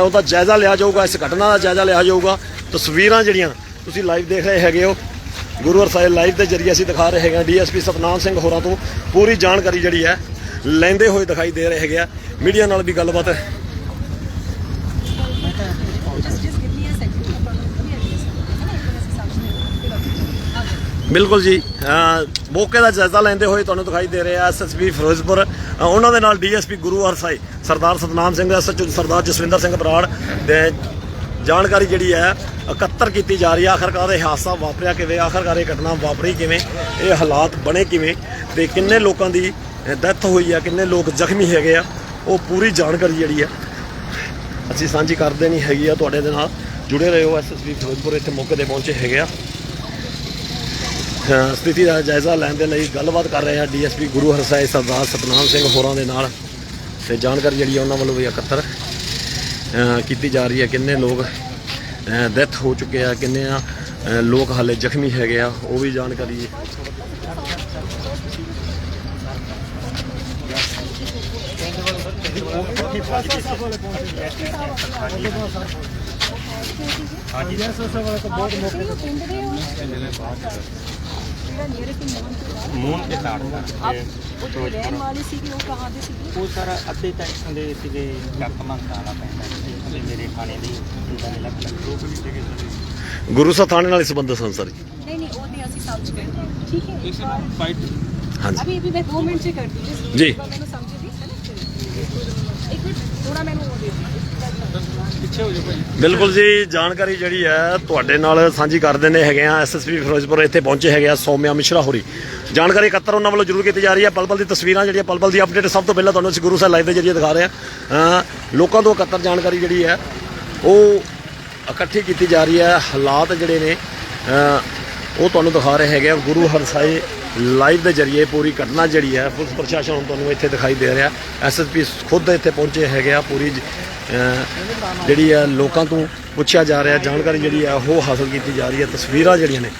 ਉਹਦਾ ਜਾਇਜ਼ਾ ਲਿਆ ਜਾਊਗਾ। ਇਸ ਘਟਨਾ ਦਾ ਜਾਇਜ਼ਾ ਲਿਆ ਜਾਊਗਾ। ਤਸਵੀਰਾਂ ਜਿਹੜੀਆਂ ਤੁਸੀਂ ਲਾਈਵ ਦੇਖ ਰਹੇ ਹੈਗੇ ਹੋ। ਗੁਰੂਵਰ ਸਾਹਿਬ ਲਾਈਵ ਦੇ ਜਰੀਏ ਅਸੀਂ ਦਿਖਾ ਰਹੇ ਹੈਗੇ ਹਾਂ ਡੀਐਸਪੀ ਸਤਨਾਮ ਸਿੰਘ ਹੋਰਾਂ ਤੋਂ। ਪੂਰੀ ਜਾਣਕਾਰੀ ਜਿਹੜੀ ਹੈ, ਲੈਂਦੇ ਹੋਏ ਦਿਖਾਈ ਦੇ ਰਹੇ ਹੈਗੇ ਆ। ਮੀਡੀਆ ਨਾਲ ਵੀ ਗੱਲਬਾਤ ਬਿਲਕੁਲ ਜੀ ਮੌਕੇ ਦਾ ਜਾਇਜ਼ਾ ਲੈਂਦੇ ਹੋਏ ਤੁਹਾਨੂੰ ਦਿਖਾਈ ਦੇ ਰਿਹਾ ਐਸਐਸਬੀ ਫਿਰੋਜ਼ਪੁਰ। ਉਹਨਾਂ ਦੇ ਨਾਲ ਡੀਐਸਪੀ ਗੁਰੂ ਹਰਸਾਈ ਸਰਦਾਰ ਸਤਨਾਮ ਸਿੰਘ ਐਸਐਚਓ ਸਰਦਾਰ ਜਸਵਿੰਦਰ ਸਿੰਘ ਬਰਾੜ ਦੇ ਜਾਣਕਾਰੀ ਜਿਹੜੀ ਹੈ ਇਕੱਤਰ ਕੀਤੀ ਜਾ ਰਹੀ ਹੈ। ਆਖਰਕਾਰ ਇਹ ਹਾਦਸਾ ਵਾਪਰਿਆ ਕਿਵੇਂ? ਆਖਰਕਾਰ ਇਹ ਘਟਨਾ ਵਾਪਰੀ ਕਿਵੇਂ? ਇਹ ਹਾਲਾਤ ਬਣੇ ਕਿਵੇਂ? ਤੇ ਕਿੰਨੇ ਲੋਕਾਂ ਦੀ ਡੈਥ ਹੋਈ ਹੈ? ਕਿੰਨੇ ਲੋਕ ਜ਼ਖਮੀ ਹੈਗੇ ਆ? ਉਹ ਪੂਰੀ ਜਾਣਕਾਰੀ ਜਿਹੜੀ ਹੈ ਅਸੀਂ ਸਾਂਝੀ ਕਰਦੇ ਨਹੀਂ ਹੈਗੀ ਆ। ਤੁਹਾਡੇ ਦੇ ਨਾਲ ਜੁੜੇ ਰਹੋ। ਐਸਐਸਬੀ ਫਿਰੋਜ਼ਪੁਰ ਇੱਥੇ ਮੌਕੇ ਤੇ ਪਹੁੰਚੇ ਹੈਗੇ ਆ। ਸਥਿਤੀ ਦਾ ਜਾਇਜ਼ਾ ਲੈਣ ਦੇ ਲਈ ਗੱਲਬਾਤ ਕਰ ਰਹੇ ਆ ਡੀਐਸਪੀ ਗੁਰੂ ਹਰਸਾਏ ਸਰਦਾਰ ਸਤਨਾਮ ਸਿੰਘ ਹੋਰਾਂ ਦੇ ਨਾਲ। ਤੇ ਜਾਣਕਾਰੀ ਜਿਹੜੀ ਆ ਉਹਨਾਂ ਵੱਲੋਂ ਵੀ ਇਕੱਤਰ ਕੀਤੀ ਜਾ ਰਹੀ ਹੈ ਕਿੰਨੇ ਲੋਕ ਡੈਥ ਹੋ ਚੁੱਕੇ ਆ ਕਿੰਨੇ ਆ ਲੋਕ ਹਾਲੇ ਜ਼ਖਮੀ ਹੈਗੇ ਆ ਉਹ ਵੀ ਜਾਣਕਾਰੀ ਹਾਂਜੀ ਜੈਸਾ ਸਭ ਵਾਲਾ ਤਾਂ ਬਹੁਤ ਮੌਕੇ ਤੇ ਪਿੰਡ ਦੇ ਹੋ ਜਿਹੜਾ ਨੀਅਰੈਸਟ ਮੂਨ ਤੇ ਤਾੜ ਆਪ ਉਹ ਰਹਿਣ ਵਾਲੇ ਸੀਗੇ ਉਹ ਕਹਾਂ ਦੇ ਸੀਗੇ? ਉਹ ਸਾਰਾ ਅੱਧੇ ਟੈਕਸਾਂ ਦੇ ਸੀਗੇ ਚੱਕ ਮੰਗਾਣਾ ਪੈਂਦਾ ਸੀ ਤੇ ਮੇਰੇ ਥਾਣੇ ਦੀ ਜਿੱਦਾਂ ਦੇ ਲੱਗ ਲੱਗ ਲੋਕ ਵੀ ਸੀਗੇ ਸਾਰੇ ਗੁਰੂ ਸਾਹਿਬ ਥਾਣੇ ਨਾਲ ਸੰਬੰਧ ਸਨ ਸਰ ਜੀ नहीं नहीं वो नहीं असि समझ गए ठीक है इसी फाइट ਹਾਂਜੀ अभी अभी मैं दो मिनट से करती हूँ जी। मैंने ਪਿੱਛੇ ਹੋ ਜਾਓ ਭਾਈ। ਬਿਲਕੁਲ ਜੀ, ਜਾਣਕਾਰੀ ਜਿਹੜੀ ਹੈ, ਤੁਹਾਡੇ ਨਾਲ ਸਾਂਝੀ ਕਰ ਦਿੰਦੇ ਹੈਗੇ ਆ ਐਸਐਸਪੀ ਫਿਰੋਜ਼ਪੁਰ, ਇੱਥੇ ਪਹੁੰਚੇ ਹੈਗੇ ਆ ਸੌਮਿਆ ਮਿਸ਼ਰਾ ਹੋਰੀ। ਜਾਣਕਾਰੀ ਇਕੱਤਰ ਉਹਨਾਂ ਵੱਲੋਂ ਜ਼ਰੂਰ ਕੀਤੀ ਜਾ ਰਹੀ ਹੈ। ਪਲ ਪਲ ਦੀ ਤਸਵੀਰਾਂ ਜਿਹੜੀਆਂ ਪਲ ਪਲ ਦੀ ਅਪਡੇਟ ਸਭ ਤੋਂ ਪਹਿਲਾਂ ਤੁਹਾਨੂੰ ਅਸੀਂ ਗੁਰੂ ਸਾਹਿਬ ਲਾਈਵ ਦੇ ਜਰੀਏ ਦਿਖਾ ਰਹੇ ਹਾਂ। ਲੋਕਾਂ ਤੋਂ ਇਕੱਤਰ ਜਾਣਕਾਰੀ ਜਿਹੜੀ ਹੈ, ਉਹ ਇਕੱਠੀ ਕੀਤੀ ਜਾ ਰਹੀ ਹੈ। ਹਾਲਾਤ ਜਿਹੜੇ ਨੇ ਉਹ ਤੁਹਾਨੂੰ ਦਿਖਾ ਰਹੇ ਹੈਗੇ ਆ। ਗੁਰੂ ਹਰਸਾਏ ਲਾਈਵ ਦੇ ਜਰੀਏ ਪੂਰੀ ਘਟਨਾ ਜਿਹੜੀ ਹੈ, ਪੁਲਿਸ ਪ੍ਰਸ਼ਾਸਨ ਹੁਣ ਤੁਹਾਨੂੰ ਇੱਥੇ ਦਿਖਾਈ ਦੇ ਰਿਹਾ। ਐਸਐਸਪੀ ਖੁਦ ਇੱਥੇ ਪਹੁੰਚੇ ਹੈਗੇ ਆ। ਪੂਰੀ ਜਿਹੜੀ ਹੈ ਲੋਕਾਂ ਤੋਂ ਪੁੱਛਿਆ ਜਾ ਰਿਹਾ ਜਾਣਕਾਰੀ ਜਿਹੜੀ ਹੈ ਉਹ ਹਾਸਲ ਕੀਤੀ ਜਾ ਰਹੀ ਹੈ ਤਸਵੀਰਾਂ ਜਿਹੜੀਆਂ ਨੇ।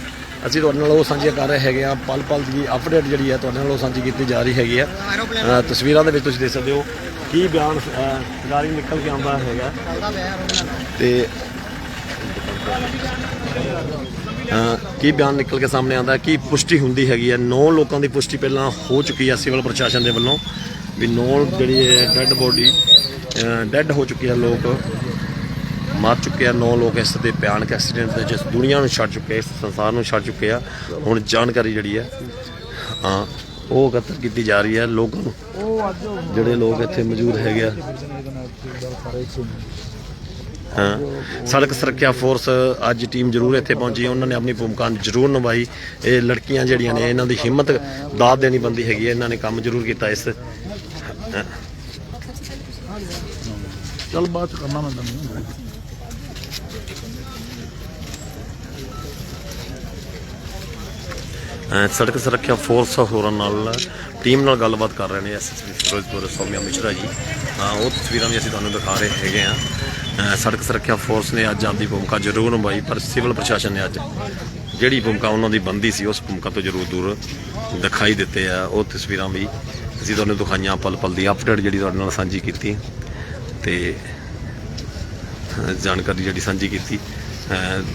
ਅਸੀਂ ਤੁਹਾਡੇ ਨਾਲ ਉਹ ਸਾਂਝੀਆਂ ਕਰ ਰਹੇ ਹੈਗੇ ਆ ਪਲ ਪਲ ਦੀ ਅਪਡੇਟ ਜਿਹੜੀ ਹੈ ਤੁਹਾਡੇ ਨਾਲ ਉਹ ਸਾਂਝੀ ਕੀਤੀ ਜਾ ਰਹੀ ਹੈਗੀ ਆ। ਤਸਵੀਰਾਂ ਦੇ ਵਿੱਚ ਤੁਸੀਂ ਦੇਖ ਸਕਦੇ ਹੋ ਕੀ ਬਿਆਨ ਅ, ਨਿਕਲ ਕੇ ਆਉਂਦਾ ਹੈਗਾ। ਤੇ ਕੀ ਬਿਆਨ ਨਿਕਲ ਕੇ ਸਾਹਮਣੇ ਆਉਂਦਾ ਕੀ ਪੁਸ਼ਟੀ ਹੁੰਦੀ ਹੈਗੀ ਹੈ 9 ਲੋਕਾਂ ਦੀ ਪੁਸ਼ਟੀ ਪਹਿਲਾਂ ਹੋ ਚੁੱਕੀ ਹੈ ਸਿਵਲ ਪ੍ਰਸ਼ਾਸਨ ਦੇ ਵੱਲੋਂ। ਵੀ 9 ਜਿਹੜੀ ਹੈ ਡੈੱਡ ਬੋਡੀ ਡੈੱਡ ਹੋ ਚੁੱਕੇ ਆ ਲੋਕ। ਮਰ ਚੁੱਕੇ ਆ 9 ਲੋਕ ਇਸ ਦੇ ਭਿਆਨਕ ਐਕਸੀਡੈਂਟ ਦੇ ਜਿਸ ਦੁਨੀਆ ਨੂੰ ਛੱਡ ਚੁੱਕੇ ਇਸ ਸੰਸਾਰ ਨੂੰ ਛੱਡ ਚੁੱਕੇ ਆ। ਹੁਣ ਜਾਣਕਾਰੀ ਜਿਹੜੀ ਹੈ, ਹਾਂ, ਉਹ ਇਕੱਤਰ ਕੀਤੀ ਜਾ ਰਹੀ ਹੈ ਲੋਕਾਂ ਨੂੰ। ਜਿਹੜੇ ਲੋਕ ਇੱਥੇ ਮੌਜੂਦ ਹੈਗੇ ਆ। ਹਾਂ, ਸੜਕ ਸੁਰੱਖਿਆ ਫੋਰਸ ਅੱਜ ਟੀਮ ਜ਼ਰੂਰ ਇੱਥੇ ਪਹੁੰਚੀ ਉਹਨਾਂ ਨੇ ਆਪਣੀ ਭੂਮਿਕਾ ਜ਼ਰੂਰ ਨਿਭਾਈ। ਇਹ ਲੜਕੀਆਂ ਜਿਹੜੀਆਂ ਨੇ, ਇਹਨਾਂ ਦੀ ਹਿੰਮਤ ਦਾਤ ਦੇਣੀ ਬੰਦੀ ਹੈਗੀ ਹੈ। ਇਹਨਾਂ ਨੇ ਕੰਮ ਜ਼ਰੂਰ ਕੀਤਾ ਇਸ। ਚੱਲ ਬਾਅਦ ਚ ਕਰਨਾ ਮੈਂ ਤੈਨੂੰ। ਸੜਕ ਸੁਰੱਖਿਆ ਫੋਰਸ ਹੋਰਾਂ ਨਾਲ ਟੀਮ ਨਾਲ ਗੱਲਬਾਤ ਕਰ ਰਹੇ ਨੇ ਐਸਐਸਪੀ ਫਿਰੋਜ਼ਪੁਰ ਸੌਮਿਆ ਮਿਸ਼ਰਾ ਜੀ। ਉਹ ਤਸਵੀਰਾਂ ਵੀ ਅਸੀਂ ਤੁਹਾਨੂੰ ਦਿਖਾ ਰਹੇ ਹੈਗੇ ਆ ਸੜਕ ਸੁਰੱਖਿਆ ਫੋਰਸ ਨੇ ਅੱਜ ਆਪਦੀ ਭੂਮਿਕਾ ਜ਼ਰੂਰ ਨਿਭਾਈ, ਪਰ ਸਿਵਲ ਪ੍ਰਸ਼ਾਸਨ ਨੇ ਅੱਜ ਜਿਹੜੀ ਭੂਮਿਕਾ ਉਹਨਾਂ ਦੀ ਬੰਦੀ ਸੀ, ਉਸ ਭੂਮਿਕਾ ਤੋਂ ਜ਼ਰੂਰ ਦੂਰ ਦਿਖਾਈ ਦਿੱਤੇ ਆ। ਉਹ ਤਸਵੀਰਾਂ ਵੀ ਅਸੀਂ ਤੁਹਾਨੂੰ ਦਿਖਾਈਆਂ ਪਲ ਪਲ ਦੀ ਅਪਡੇਟ ਜਿਹੜੀ ਤੁਹਾਡੇ ਨਾਲ ਸਾਂਝੀ ਕੀਤੀ। ਤੇ ਜਾਣਕਾਰੀ ਜਿਹੜੀ ਸਾਂਝੀ ਕੀਤੀ।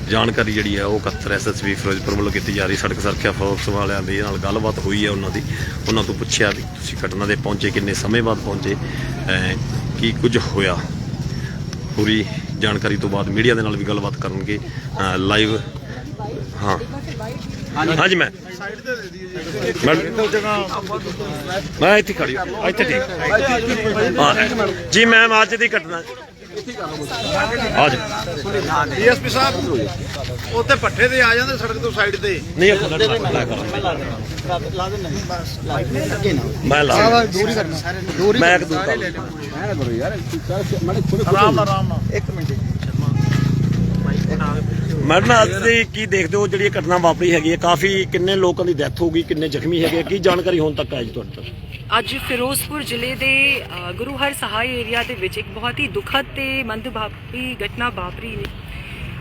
ਜਾਣਕਾਰੀ ਜਿਹੜੀ ਆ, ਉਹ 71 ਐਸਐਸਬੀ ਫਿਰੋਜ਼ਪੁਰ ਵੱਲੋਂ ਕੀਤੀ ਜਾ ਰਹੀ। ਸੜਕ ਸੁਰੱਖਿਆ ਫੋਰਸ ਵਾਲਿਆਂ ਦੇ ਨਾਲ ਗੱਲਬਾਤ ਹੋਈ ਹੈ ਉਹਨਾਂ ਦੀ। ਉਹਨਾਂ ਤੋਂ ਪੁੱਛਿਆ ਵੀ ਤੁਸੀਂ ਘਟਨਾ ਦੇ ਪਹੁੰਚੇ, ਕਿੰਨੇ ਸਮੇਂ ਬਾਅਦ ਪਹੁੰਚੇ ਕੀ ਕੁਝ ਹੋਇਆ? ਪੂਰੀ ਜਾਣਕਾਰੀ ਤੋਂ ਬਾਅਦ ਮੀਡੀਆ ਦੇ ਨਾਲ ਵੀ ਗੱਲਬਾਤ ਕਰਨਗੇ। ਲਾਈਵ ਹਾਂ। ਹਾਂਜੀ। ਮੈਂ। ਮੈਂ ਮੈਂ ਇੱਥੇ ਖੜੀ ਹਾਂ, ਇੱਥੇ ਠੀਕ। ਹਾਂ। ਜੀ ਮੈਮ ਅੱਜ ਦੀ ਘਟਨਾ। ਆ ਜਾ ਡੀਐਸਪੀ ਸਾਹਿਬ ਉੱਥੇ ਪੱਠੇ ਤੇ ਆ ਜਾਂਦੇ ਸੜਕ ਤੋਂ ਸਾਈਡ ਤੇ। ਨਹੀਂ ਇਹ ਖੁੱਲ੍ਹਾ ਲਾ ਕਰ ਮੈਂ ਲਾ ਦੂਰੀ ਕਰਨਾ ਮੈਂ ਇੱਕ ਦੂਰ ਕਰ ਆਰਾਮ ਨਾਲ ਆਰਾਮ ਨਾਲ। ਮੈਡਮ ਅੱਜ ਦੀ ਕੀ ਦੇਖਦੇ ਹੋ? ਜਿਹੜੀ ਇਹ ਘਟਨਾ ਵਾਪਰੀ ਹੈਗੀ ਹੈ, ਕਾਫੀ ਕਿੰਨੇ ਲੋਕਾਂ ਦੀ ਡੈਥ ਹੋ ਗਈ, ਕਿੰਨੇ ਜ਼ਖਮੀ ਹੈਗੇ ਕੀ ਜਾਣਕਾਰੀ ਹੁਣ ਤੱਕ ਆਈ ਤੁਹਾਡੇ ਤੱਕ ਅੱਜ ਫਿਰੋਜ਼ਪੁਰ ਜ਼ਿਲ੍ਹੇ ਦੇ ਗੁਰੂ ਹਰ ਸਹਾਇ ਏਰੀਆ ਦੇ ਵਿੱਚ ਇੱਕ ਬਹੁਤ ਹੀ ਦੁਖਦ ਤੇ ਮੰਦਭਾਗੀ ਘਟਨਾ ਵਾਪਰੀ ਨੇ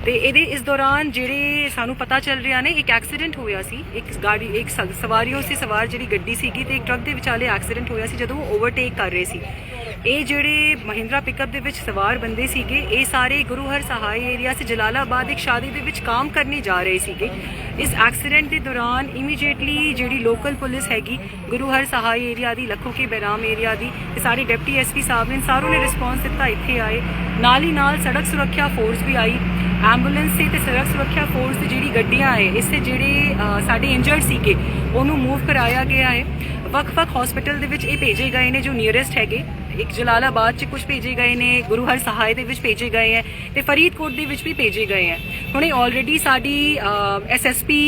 ਤੇ ਇਹਦੇ ਇਸ ਦੌਰਾਨ ਜਿਹੜੇ ਸਾਨੂੰ ਪਤਾ ਚੱਲ ਰਿਹਾ ਨੇ, ਇੱਕ ਐਕਸੀਡੈਂਟ ਹੋਇਆ ਸੀ। ਇੱਕ ਗਾੜੀ, ਇੱਕ ਸਵਾਰੀਓ ਸੀ, ਸਵਾਰ ਜਿਹੜੀ ਗੱਡੀ ਸੀਗੀ ਤੇ ਇੱਕ ਟਰੱਕ ਦੇ ਵਿਚਾਲੇ ਐਕਸੀਡੈਂਟ ਹੋਇਆ ਸੀ, ਜਦੋਂ ਉਹ ਓਵਰਟੇਕ ਕਰ ਰਹੇ ਸੀ। ਇਹ ਜਿਹੜੇ ਮਹਿੰਦਰਾ ਪਿਕਅਪ ਦੇ ਵਿੱਚ ਸਵਾਰ ਬੰਦੇ ਸੀਗੇ, ਇਹ ਸਾਰੇ ਗੁਰੂ ਹਰ ਸਹਾਇ ਏਰੀਆ ਸੇ ਜਲਾਲਾਬਾਦ ਇੱਕ ਸ਼ਾਦੀ ਦੇ ਵਿੱਚ ਕੰਮ ਕਰਨੇ ਜਾ ਰਹੇ ਸੀਗੇ। ਇਸ ਐਕਸੀਡੈਂਟ ਦੇ ਦੌਰਾਨ ਇਮੀਡੀਏਟਲੀ ਜਿਹੜੀ ਲੋਕਲ ਪੁਲਿਸ ਹੈਗੀ, ਗੁਰੂ ਹਰ ਸਹਾਇ ਏਰੀਆ ਦੀ, ਲੱਖੋ ਕੇ ਬੈਰਾਮ ਏਰੀਆ ਦੀ ਤੇ ਸਾਰੇ ਡਿਪਟੀ ਐਸਪੀ ਸਾਹਿਬ ਨੇ ਸਾਰੋਂ ਨੇ ਰਿਸਪੌਂਸ ਦਿੱਤਾ, ਇੱਥੇ ਆਏ। ਨਾਲ ਹੀ ਨਾਲ ਸੜਕ ਸੁਰੱਖਿਆ ਫੋਰਸ ਵੀ ਆਈ। ਐਂਬੂਲੈਂਸ ਸੀ ਤੇ ਸੜਕ ਸੁਰੱਖਿਆ ਫੋਰਸ ਦੀ ਜਿਹੜੀ ਗੱਡੀਆਂ ਆਏ, ਇਸੇ ਜਿਹੜੇ ਸਾਡੇ ਇੰਜਰਡ ਸੀਗੇ, ਉਹਨੂੰ ਮੂਵ ਕਰਾਇਆ ਗਿਆ ਹੈ। ਵੱਖ-ਵੱਖ ਹਸਪੀਟਲ ਦੇ ਵਿੱਚ ਇਹ ਭੇਜੇ ਗਏ ਨੇ ਜੋ ਨੀਅਰੈਸਟ ਹੈਗੇ। ਇੱਕ ਜਲਾਲਾਬਾਦ 'ਚ ਕੁਝ ਭੇਜੇ ਗਏ ਨੇ ਗੁਰੂ ਹਰ ਸਹਾਇ ਦੇ ਵਿੱਚ ਭੇਜੇ ਗਏ ਹੈ ਤੇ ਫਰੀਦਕੋਟ ਦੇ ਵਿੱਚ ਵੀ ਭੇਜੇ ਗਏ ਹੈ। ਹੁਣੇ ਆਲਰੇਡੀ ਸਾਡੀ ਐਸਐਸਪੀ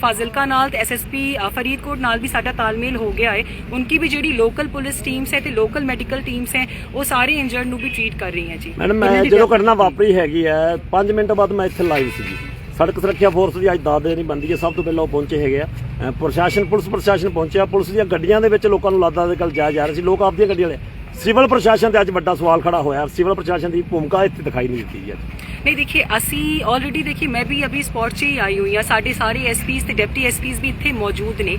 ਫਾਜ਼ਿਲਕਾ ਨਾਲ ਤੇ ਐਸਐਸਪੀ ਫਰੀਦਕੋਟ ਨਾਲ ਵੀ ਸਾਡਾ ਤਾਲਮੇਲ ਹੋ ਗਿਆ ਹੈ। ਉਨਕੀ ਵੀ ਜਿਹੜੀ ਲੋਕਲ ਪੁਲਿਸ ਟੀਮਸ ਹੈ ਤੇ ਲੋਕਲ ਮੈਡੀਕਲ ਟੀਮਸ ਹੈ ਉਹ ਸਾਰੇ ਇੰਜਰਡ ਨੂੰ ਵੀ ਟ੍ਰੀਟ ਕਰ ਰਹੀਆਂ ਜੀ। ਮੈਡਮ ਮੈਂ ਜਦੋਂ ਘਟਨਾ ਵਾਪਰੀ ਹੈਗੀ ਹੈ 5 ਮਿੰਟ ਬਾਅਦ ਮੈਂ ਇੱਥੇ ਲਾਈਵ ਸੀਗੀ ਸੜਕ ਸੁਰੱਖਿਆ ਫੋਰਸ ਦੀ ਅੱਜ ਦਾਦੇ ਨਹੀਂ ਬੰਦੀ ਹੈ ਸਭ ਤੋਂ ਪਹਿਲਾਂ ਉਹ ਪਹੁੰਚੇ ਹੈਗੇ ਆ। ਪ੍ਰਸ਼ਾਸਨ ਪੁਲਿਸ ਪ੍ਰਸ਼ਾਸਨ ਪਹੁੰਚਿਆ ਪੁਲਿਸ ਦੀਆਂ ਗੱਡੀਆਂ ਦੇ ਵਿੱਚ ਲੋਕਾਂ ਨੂੰ ਲਾਦਾ ਦੇ ਗੱਲ ਜਾ ਜਾ ਰਹੇ ਸੀ ਲੋਕ ਆਪਦੀਆਂ ਗੱਡੀਆਂ ਵਾਲੇ ਸਿਵਲ ਪ੍ਰਸ਼ਾਸਨ ਤੇ ਅੱਜ ਵੱਡਾ ਸਵਾਲ ਖੜਾ ਹੋਇਆ। ਸਿਵਲ ਪ੍ਰਸ਼ਾਸਨ ਦੀ ਭੂਮਿਕਾ ਇੱਥੇ ਦਿਖਾਈ ਨਹੀਂ ਦਿੱਤੀ ਹੈ ਨਹੀਂ देखिए ਅਸੀਂ ਆਲਰੇਡੀ ਦੇਖੀ, ਮੈਂ ਵੀ ਅਭੀ स्पॉट 'ਚ ਹੀ ਆਈ ਹੋਈ ਆ ਸਾਡੇ ਸਾਰੇ ਐਸਪੀਸ ਤੇ ਡਿਪਟੀ ਐਸਪੀਸ ਵੀ ਇੱਥੇ ਮੌਜੂਦ ਨੇ।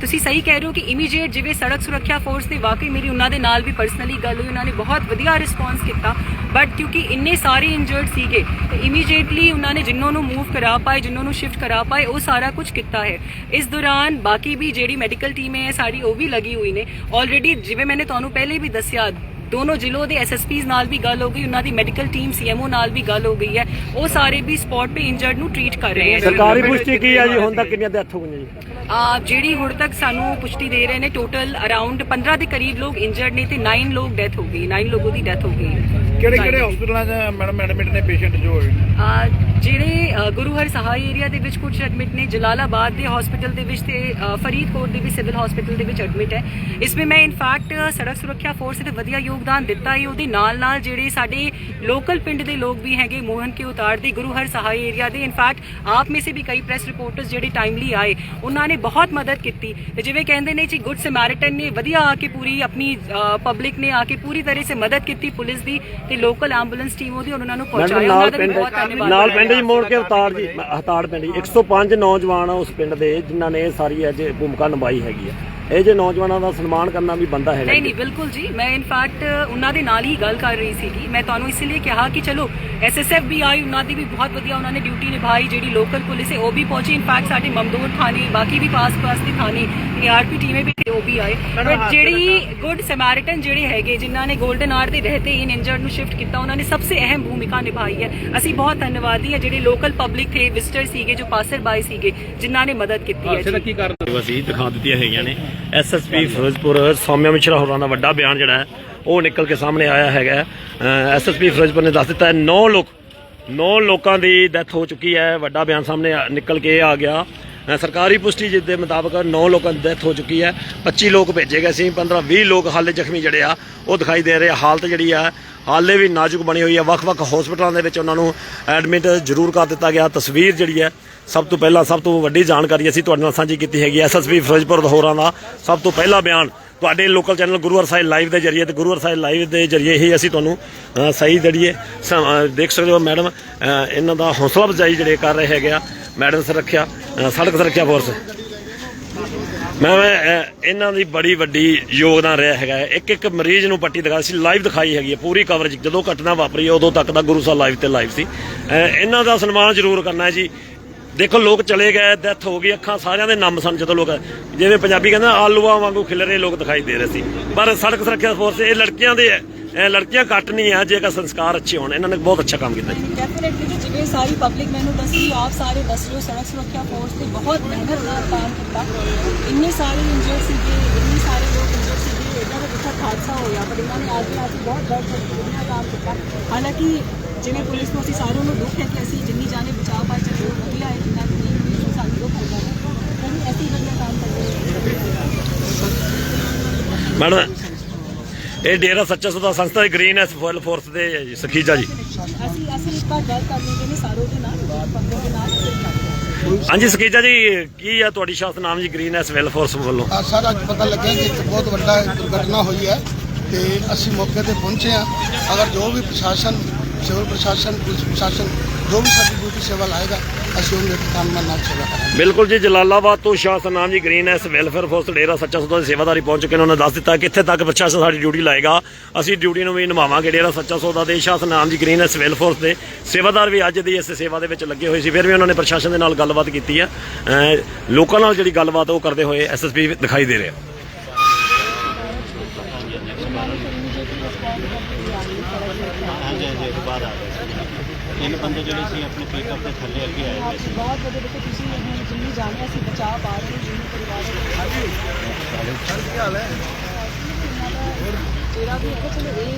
ਤੁਸੀਂ ਸਹੀ ਕਹਿ ਰਹੇ ਹੋ ਕਿ ਇਮੀਡੀਏਟ ਜਿਵੇਂ ਸੜਕ ਸੁਰੱਖਿਆ ਫੋਰਸ ਨੇ ਵਾਕਈ ਮੇਰੀ ਉਹਨਾਂ ਦੇ ਨਾਲ ਵੀ ਪਰਸਨਲੀ ਗੱਲ ਹੋਈ, ਉਹਨਾਂ ਨੇ ਬਹੁਤ ਵਧੀਆ ਰਿਸਪੌਂਸ ਕੀਤਾ। ਬਟ ਕਿਉਂਕਿ ਇੰਨੇ ਸਾਰੇ ਇੰਜਰਡ ਸੀਗੇ, ਤੇ ਇਮੀਡੀਏਟਲੀ ਉਹਨਾਂ ਨੇ ਜਿਨ੍ਹਾਂ ਨੂੰ ਮੂਵ ਕਰਾ ਪਾਏ, ਜਿਨ੍ਹਾਂ ਨੂੰ ਸ਼ਿਫਟ ਕਰਾ ਪਾਏ, ਉਹ ਸਾਰਾ ਕੁਝ ਕੀਤਾ ਹੈ। ਇਸ ਦੌਰਾਨ ਬਾਕੀ ਵੀ ਜਿਹੜੀ ਮੈਡੀਕਲ ਟੀਮ ਹੈ, ਸਾਡੀ ਉਹ ਵੀ ਲੱਗੀ ਹੋਈ ਨੇ। ਆਲਰੇਡੀ ਜਿਵੇਂ ਮੈਨੇ ਤੁਹਾਨੂੰ ਪਹਿਲੇ ਵੀ ਦੱਸਿਆ ਦੋਨੋਂ ਜ਼ਿਲ੍ਹੋਂ ਦੇ ਐਸਐਸਪੀਸ ਨਾਲ ਵੀ ਗੱਲ ਹੋ ਗਈ ਉਹਨਾਂ ਦੀ ਮੈਡੀਕਲ ਟੀਮ ਸੀਐਮਓ ਨਾਲ ਵੀ ਗੱਲ ਹੋ ਗਈ ਹੈ। ਉਹ ਸਾਰੇ ਵੀ ਸਪੌਟ 'ਤੇ ਇੰਜਰਡ ਨੂੰ ਟ੍ਰੀਟ ਕਰ ਰਹੇ ਹੈ। ਸਰਕਾਰੀ ਪੁਸ਼ਟੀ ਕੀ ਹੈ ਜੀ? ਹੁਣ ਤੱਕ ਕਿੰਨੀਆਂ ਡੈਥ ਹੋ ਗਈਆਂ ਜੀ? ਆ ਜਿਹੜੀ ਹੁਣ ਤੱਕ ਸਾਨੂੰ ਪੁਸ਼ਟੀ ਦੇ ਰਹੇ ਨੇ ਟੋਟਲ ਅਰਾਊਂਡ 15 ਦੇ ਕਰੀਬ ਲੋਕ ਇੰਜਰਡ ਨੇ ਤੇ 9 ਲੋਕ ਡੈਥ ਹੋ ਗਈ 9 ਲੋਗੋਂ ਦੀ ਡੈਥ ਹੋ ਗਈ। ਕਿਹੜੇ ਕਿਹੜੇ ਹਸਪੀਟਲਾਂ 'ਚ ਮੈਡਮ ਐਡਮਿਟ ਨੇ ਪੇਸ਼ੈਂਟ ਜੋ ਆ ਜਿਹੜੇ ਅ, ਗੁਰੂ ਹਰ ਸਹਾਈ ਏਰੀਆ ਦੇ ਵਿੱਚ ਕੁਝ ਐਡਮਿਟ ਨੇ ਜਲਾਲਾਬਾਦ ਦੇ ਹਸਪੀਟਲ ਦੇ ਵਿੱਚ ਤੇ ਅ, ਫਰੀਦਕੋਟ ਦੇ ਵੀ ਸਿਵਲ ਹਸਪੀਟਲ ਦੇ ਵਿੱਚ ਐਡਮਿਟ ਹੈ। ਇਸ ਵਿੱਚ ਮੈਂ ਇਨਫੈਕਟ ਸੜਕ ਸੁਰੱਖਿਆ ਫੋਰਸ ਨੇ ਵਧੀਆ ਯੋਗਦਾਨ ਦਿੱਤਾ ਹੈ। ਉਹਦੇ ਨਾਲ ਨਾਲ ਜਿਹੜੇ ਸਾਡੇ ਲੋਕਲ ਪਿੰਡ ਦੇ ਲੋਕ ਵੀ ਹੈਗੇ ਮੋਹਨ ਕੇ ਉਤਾਰ ਦੇ ਗੁਰੂ ਹਰ ਸਹਾਈ ਏਰੀਆ ਦੇ ਇਨਫੈਕਟ ਆਪ ਮੇ ਸੇ ਵੀ ਕਈ ਪ੍ਰੈਸ ਰਿਪੋਰਟਰਸ ਜਿਹੜੇ ਟਾਈਮਲੀ ਆਏ ਉਹਨਾਂ ਨੇ ਬਹੁਤ ਮਦਦ ਕੀਤੀ। ਤੇ ਜਿਵੇਂ ਕਹਿੰਦੇ ਨੇ ਜੀ ਗੁੱਡ ਸਮੈਰਿਟਨ ਨੇ ਵਧੀਆ ਆ ਕੇ ਪੂਰੀ ਆਪਣੀ ਪਬਲਿਕ ਨੇ ਆ ਕੇ ਪੂਰੀ ਤਰ੍ਹਾਂ ਸੇ ਮਦਦ ਕੀਤੀ ਪੁਲਿਸ ਦੀ। ਤੇ ਲੋਕਲ ਐਂਬੂਲੈਂਸ ਟੀਮ ਉਹਦੀ ਉਹਨਾਂ ਨੂੰ ਪਹੁੰਚਾਇਆ। ਉਹਨਾਂ ਦਾ ਬਹੁਤ ਧੰਨਵਾਦ ਨਾਲ ਪਿੰਡ ਜੀ ਮੋੜ ਕੇ ਅਵਤਾਰ ਜੀ ਹਤਾੜ ਪਿੰਡ ਜੀ। 105 ਨੌਜਵਾਨ ਆ ਉਸ ਪਿੰਡ ਦੇ ਜਿਨ੍ਹਾਂ ਨੇ ਸਾਰੀ ਅੱਜ ਭੂਮਿਕਾ ਨਿਭਾਈ ਹੈਗੀ ਆ। ਇਹ ਜੇ ਨੌਜਵਾਨਾਂ ਦਾ ਸਨਮਾਨ ਕਰਨਾ ਵੀ ਬੰਦਾ ਹੈਗਾ ਨਹੀਂ। ਨਹੀਂ ਬਿਲਕੁਲ ਜੀ। ਮੈਂ ਇਨਫੈਕਟ ਉਹਨਾਂ ਦੇ ਨਾਲ ਹੀ ਗੱਲ ਕਰ ਰਹੀ ਸੀਗੀ। ਮੈਂ ਤੁਹਾਨੂੰ ਇਸ ਲਈ ਕਿਹਾ ਕਿ ਚਲੋ ਐਸਐਸਐਫ ਵੀ ਆਈ ਉਹਨਾਂ ਦੀ ਵੀ ਬਹੁਤ ਵਧੀਆ ਉਹਨਾਂ ਨੇ ਡਿਊਟੀ ਨਿਭਾਈ ਜਿਹੜੀ ਲੋਕਲ ਪੁਲਿਸ ਹੈ ਉਹ ਵੀ ਪਹੁੰਚੀ। ਇਨਫੈਕਟ ਸਾਡੇ ਮਮਦੂਰ ਥਾਣੇ ਬਾਕੀ ਵੀ ਪਾਸ-ਪਾਸ ਦੇ ਥਾਣੇ ਏਆਰਪੀ ਟੀਮੇ ਵੀ ਉਹ ਵੀ ਆਏ। ਬਟ ਜਿਹੜੀ ਗੁੱਡ ਸਮੈਰਿਟਨ ਜਿਹੜੇ ਹੈਗੇ ਜਿਨ੍ਹਾਂ ਨੇ 골ਡਨ ਆਰ ਦੇ ਰਹਤੇ ਇਨ ਇੰਜਰਡ ਨੂੰ ਸ਼ਿਫਟ ਕੀਤਾ ਉਹਨਾਂ ਨੇ ਸਭ ਤੋਂ ਅਹਿਮ ਭੂਮਿਕਾ ਨਿਭਾਈ ਹੈ। ਅਸੀਂ ਬਹੁਤ ਧੰਨਵਾਦੀ ਹਾਂ ਜਿਹੜੇ ਲੋਕਲ ਪਬਲਿਕ ਥੇ ਵਿਜ਼ਟਰ ਸੀਗੇ ਜੋ ਪਾਸਰ ਬਾਈ ਸੀਗੇ ਜਿਨ੍ਹਾਂ ਨੇ ਮਦਦ ਕੀਤੀ ਹੈ ਜੀ। ਅਸੀਂ ਦਿਖਾ ਦਿੱਤੀਆਂ ਹੈਗੀਆਂ ਨੇ। ਐਸਐਸਪੀ ਫਿਰੋਜ਼ਪੁਰ, ਸੌਮਿਆ ਮਿਸ਼ਰਾ ਹੋਰਾਂ ਦਾ ਵੱਡਾ ਬਿਆਨ ਜਿਹੜਾ ਹੈ, ਉਹ ਨਿਕਲ ਕੇ ਸਾਹਮਣੇ ਆਇਆ ਹੈਗਾ ਐਸਐਸਪੀ ਫਿਰੋਜ਼ਪੁਰ ਨੇ ਦੱਸ ਦਿੱਤਾ ਹੈ 9 ਲੋਕ 9 ਲੋਕਾਂ ਦੀ ਡੈਥ ਹੋ ਚੁੱਕੀ ਹੈ, ਵੱਡਾ ਬਿਆਨ ਸਾਹਮਣੇ ਆ- ਨਿਕਲ ਕੇ ਇਹ ਆ ਗਿਆ। ਸਰਕਾਰੀ ਪੁਸ਼ਟੀ ਜਿਸ ਦੇ ਮੁਤਾਬਕ 9 ਲੋਕਾਂ ਦੀ ਡੈਥ ਹੋ ਚੁੱਕੀ ਹੈ 25 ਲੋਕ ਭੇਜੇ ਗਏ ਸੀ 15 20 ਲੋਕ ਹਾਲੇ ਜ਼ਖਮੀ ਜਿਹੜੇ ਆ, ਉਹ ਦਿਖਾਈ ਦੇ ਰਹੇ ਹਾਲਤ ਜਿਹੜੀ ਆ, ਹਾਲੇ ਵੀ ਨਾਜ਼ੁਕ ਬਣੀ ਹੋਈ ਹੈ। ਵੱਖ-ਵੱਖ ਹਸਪਤਾਲਾਂ ਦੇ ਵਿੱਚ ਉਹਨਾਂ ਨੂੰ ਐਡਮਿਟ ਜ਼ਰੂਰ ਕਰ ਦਿੱਤਾ ਗਿਆ। ਤਸਵੀਰ ਜਿਹੜੀ ਹੈ ਸਭ ਤੋਂ ਪਹਿਲਾਂ ਸਭ ਤੋਂ ਵੱਡੀ ਜਾਣਕਾਰੀ ਅਸੀਂ ਤੁਹਾਡੇ ਨਾਲ ਸਾਂਝੀ ਕੀਤੀ ਹੈਗੀ ਐਸਐਸਪੀ ਫਿਰੋਜ਼ਪੁਰ ਹੋਰਾਂ ਦਾ। ਸਭ ਤੋਂ ਪਹਿਲਾ ਬਿਆਨ ਤੁਹਾਡੇ local channel Guruvar Sahib live ਦੇ ਜਰੀਏ ਤੇ ਗੁਰੂਵਰ ਸਾਹਿਬ ਲਾਈਵ ਦੇ ਜਰੀਏ ਹੀ ਅਸੀਂ ਤੁਹਾਨੂੰ ਸਹੀ ਜਰੀਏ ਦੇਖ ਸਕਦੇ ਹੋ ਮੈਡਮ ਇਹਨਾਂ ਦਾ ਹੌਸਲਾ ਅਫਜ਼ਾਈ ਜਿਹੜੇ ਕਰ ਰਹੇ ਹੈਗੇ ਆ। ਮੈਡਮ ਸੁਰੱਖਿਆ ਸੜਕ ਸੁਰੱਖਿਆ ਫੋਰਸ। ਮੈਂ ਇਹਨਾਂ ਦੀ ਬੜੀ ਵੱਡੀ ਯੋਗਦਾਨ ਰਿਹਾ ਹੈਗਾ ਇੱਕ ਇੱਕ ਮਰੀਜ਼ ਨੂੰ ਪੱਟੀ ਦਿਖਾ ਸੀ ਲਾਈਵ ਦਿਖਾਈ ਹੈਗੀ ਹੈ ਪੂਰੀ ਕਵਰੇਜ ਜਦੋਂ ਘਟਨਾ ਵਾਪਰੀ ਉਦੋਂ ਤੱਕ ਦਾ ਗੁਰੂ ਸਾਹਿਬ ਲਾਈਵ ਤੇ ਲਾਈਵ ਸੀ। ਇਹਨਾਂ ਦਾ ਸਨਮਾਨ ਜ਼ਰੂਰ ਕਰਨਾ ਹੈ ਜੀ। ਦੇਖੋ, ਲੋਕ ਚਲੇ ਗਏ ਡੈਥ ਹੋ ਗਈ, ਅੱਖਾਂ ਸਾਰਿਆਂ ਦੇ ਨਮ ਸਨ ਜਦੋਂ ਲੋਕ ਜਿਵੇਂ ਪੰਜਾਬੀ ਕਹਿੰਦੇ ਆਲੂਆਂ ਵਾਂਗੂ ਖਿਲਰੇ ਲੋਕ ਦਿਖਾਈ ਦੇ ਰਹੇ ਸੀ। ਪਰ ਸੜਕ ਸੁਰੱਖਿਆ ਫੋਰਸ ਇਹ ਲੜਕੀਆਂ ਦੇ ਹੈ। ਇਹ ਲੜਕੀਆਂ ਘੱਟ ਨਹੀਂ ਆ ਜੇਕਰ ਸੰਸਕਾਰ ਅੱਛੇ ਹੋਣ। ਇਹਨਾਂ ਨੇ ਬਹੁਤ ਅੱਛਾ ਕੰਮ ਕੀਤਾ ਜੀ। ਡੈਫੀਨਿਟਲੀ ਜੀ, ਜਿਵੇਂ ਸਾਰੀ ਪਬਲਿਕ ਮੈਨੂੰ ਦੱਸੀ, ਆਪ ਸਾਰੇ ਦੱਸ ਰਹੇ ਹੋ, ਸੜਕ ਸੁਰੱਖਿਆ ਫੋਰਸ ਨੇ ਬਹੁਤ ਮਿਹਨਤ ਨਾਲ ਕੰਮ ਕੀਤਾ। ਇੰਨੇ ਸਾਰੇ ਇੰਜਰਡ ਸੀਗੇ, ਇੰਨੇ ਸਾਰੇ ਲੋਕ ਇੰਜਰਡ ਸੀਗੇ ਇਦਾਂ ਦਾ ਦੁੱਖਦ ਹਾਦਸਾ ਹੋਇਆ, ਪਰ ਇਹਨਾਂ ਨੇ ਅੱਜ ਅੱਜ ਬਹੁਤ ਬਹੁਤ ਵਧੀਆ ਕੰਮ ਕੀਤਾ। ਹਾਲਾਂਕਿ ਜਿਵੇਂ ਪੁਲਿਸ ਨੂੰ ਅਸੀਂ ਸਾਰਿਆਂ ਨੂੰ ਦੁੱਖ ਹੈ ਕਿ ਅਸੀਂ ਜਿੰਨੀ ਜਾਣੇ ਬਚਾ ਪਾਏ ਚਲੋ ਵਧੀਆ ਹੈ ਜਿੰਨਾ ਕੁ ਨਹੀਂ ਸਾਨੂੰ ਦੁੱਖ ਹੁੰਦਾ ਹੈ। ਪਰ ਅਸੀਂ ਵਧੀਆ ਕੰਮ ਕਰਦੇ ਹਾਂ। ਮੈਡਮ ਇਹ ਡੇਰਾ ਸੱਚਾ ਸੌਦਾ ਸੰਸਥਾ ਦੇ ਗ੍ਰੀਨ ਐਸ ਫੁੱਲ ਫੋਰਸ ਦੇ ਹੈ ਜੀ ਸਖੀਜਾ ਜੀ। ਅਸੀਂ ਅਸੀਂ ਇੱਕ ਵਾਰ ਗੱਲ ਕਰ ਲਈਏ ਨੇ ਸਾਰੋ ਦੇ ਨਾਲ ਪਬਲਿਕ ਦੇ ਨਾਲ ਅਸੀਂ ਕਰਦੇ ਹਾਂ। ਹਾਂਜੀ ਸਖੀਜਾ ਜੀ ਕੀ ਆ ਤੁਹਾਡੀ ਸ਼ਾਸਨ ਨਾਮ ਜੀ ਗ੍ਰੀਨ ਐਸ ਵੈਲ ਫੋਰਸ ਵੱਲੋਂ? ਅੱਜ ਸਾਰਾ ਪਤਾ ਲੱਗਿਆ ਕਿ ਇੱਕ ਬਹੁਤ ਵੱਡਾ ਦੁਰਘਟਨਾ ਹੋਈ ਹੈ ਤੇ ਅਸੀਂ ਮੌਕੇ ਤੇ ਪਹੁੰਚੇ ਹਾਂ। ਅਗਰ ਜੋ ਵੀ ਪ੍ਰਸ਼ਾਸਨ ਸਿਵਲ ਪ੍ਰਸ਼ਾਸਨ, ਪੁਲਿਸ ਪ੍ਰਸ਼ਾਸਨ, ਜੋ ਵੀ ਸਾਡੀ ਡਿਊਟੀ ਸੇਵਾ ਲਾਏਗਾ, ਅਸੀਂ ਉਹਦੇ ਕੰਮ ਨਾਲ ਸੇਵਾ ਕਰਾਂਗੇ। ਬਿਲਕੁਲ ਜੀ, ਜਲਾਲਾਬਾਦ ਤੋਂ ਸ਼ਾਸਨ ਨਾਮ ji green S welfare force Dera Sacha Sauda ਦੇ ਸੇਵਾਦਾਰੀ ਪਹੁੰਚ ਚੁੱਕੇ ਨੇ। ਉਹਨਾਂ ਦੱਸ ਦਿੱਤਾ ਕਿੱਥੇ ਤੱਕ ਪ੍ਰਸ਼ਾਸਨ ਸਾਡੀ ਡਿਊਟੀ ਲਾਏਗਾ। ਅਸੀਂ ਡਿਊਟੀ ਨੂੰ ਵੀ ਨਿਭਾਵਾਂਗੇ। ਡੇਰਾ ਸੱਚਾ ਸੌਦਾ ਦੇ ਸ਼ਾਸਨ ਨਾਮ ਜੀ ਗ੍ਰੀਨ ਐਸ ਵੈਲ ਫੋਰਸ ਦੇ ਸੇਵਾਦਾਰ ਵੀ ਅੱਜ ਦੀ ਇਸ ਸੇਵਾ ਦੇ ਵਿੱਚ ਲੱਗੇ ਹੋਏ ਸੀ। ਫਿਰ ਵੀ ਉਹਨਾਂ ਨੇ ਪ੍ਰਸ਼ਾਸਨ ਦੇ ਨਾਲ ਗੱਲਬਾਤ ਕੀਤੀ ਹੈ। ਲੋਕਾਂ ਨਾਲ ਜਿਹੜੀ ਗੱਲਬਾਤ ਉਹ ਕਰਦੇ ਹੋਏ ਐਸਐਸਪੀ ਦਿਖਾਈ ਦੇ ਰਿਹਾ ਹਾਂਜੀ ਹਾਂਜੀ ਇਹ ਤੋਂ ਬਾਅਦ ਆ ਗਏ ਸੀ ਤਿੰਨ ਬੰਦੇ ਜਿਹੜੇ ਸੀ ਆਪਣੇ ਪਿਕਅਪ ਦੇ ਥੱਲੇ ਅੱਗੇ ਆਏ ਹੋਏ ਸੀ। ਬਹੁਤ ਵਧੀਆ ਦੇਖੋ ਤੁਸੀਂ ਹੁਣ ਜਿੰਨੀ ਜਾਣਿਆ ਅਸੀਂ ਬਚਾ ਪਾ ਰਹੇ ਹਾਂ ਜਿੰਨੀ ਪਰਿਵਾਰ ਦੇ ਸਰ ਕੀ ਹਾਲ ਹੈ? ਤੇਰਾ ਵੀ ਇੱਕ ਚਲੋ ਇਹ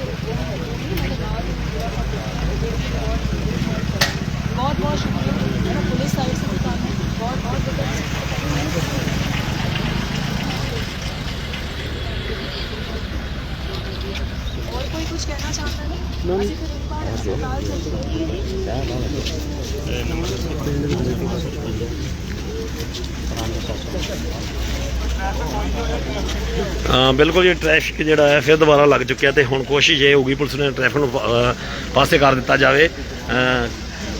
ਬਹੁਤ ਬਹੁਤ ਸ਼ੁਕਰੀਆ। ਪੁਲਿਸ ਸਾਈਡ ਸੇ ਬਹੁਤ ਬਹੁਤ ਹਾਂ, ਬਿਲਕੁਲ ਜੀ ਟ੍ਰੈਫਿਕ ਜਿਹੜਾ ਹੈ ਫਿਰ ਦੁਬਾਰਾ ਲੱਗ ਚੁੱਕਿਆ ਤੇ ਹੁਣ ਕੋਸ਼ਿਸ਼ ਇਹ ਹੋਊਗੀ ਪੁਲਿਸ ਨੇ ਟ੍ਰੈਫਿਕ ਨੂੰ ਪਾਸੇ ਕਰ ਦਿੱਤਾ ਜਾਵੇ।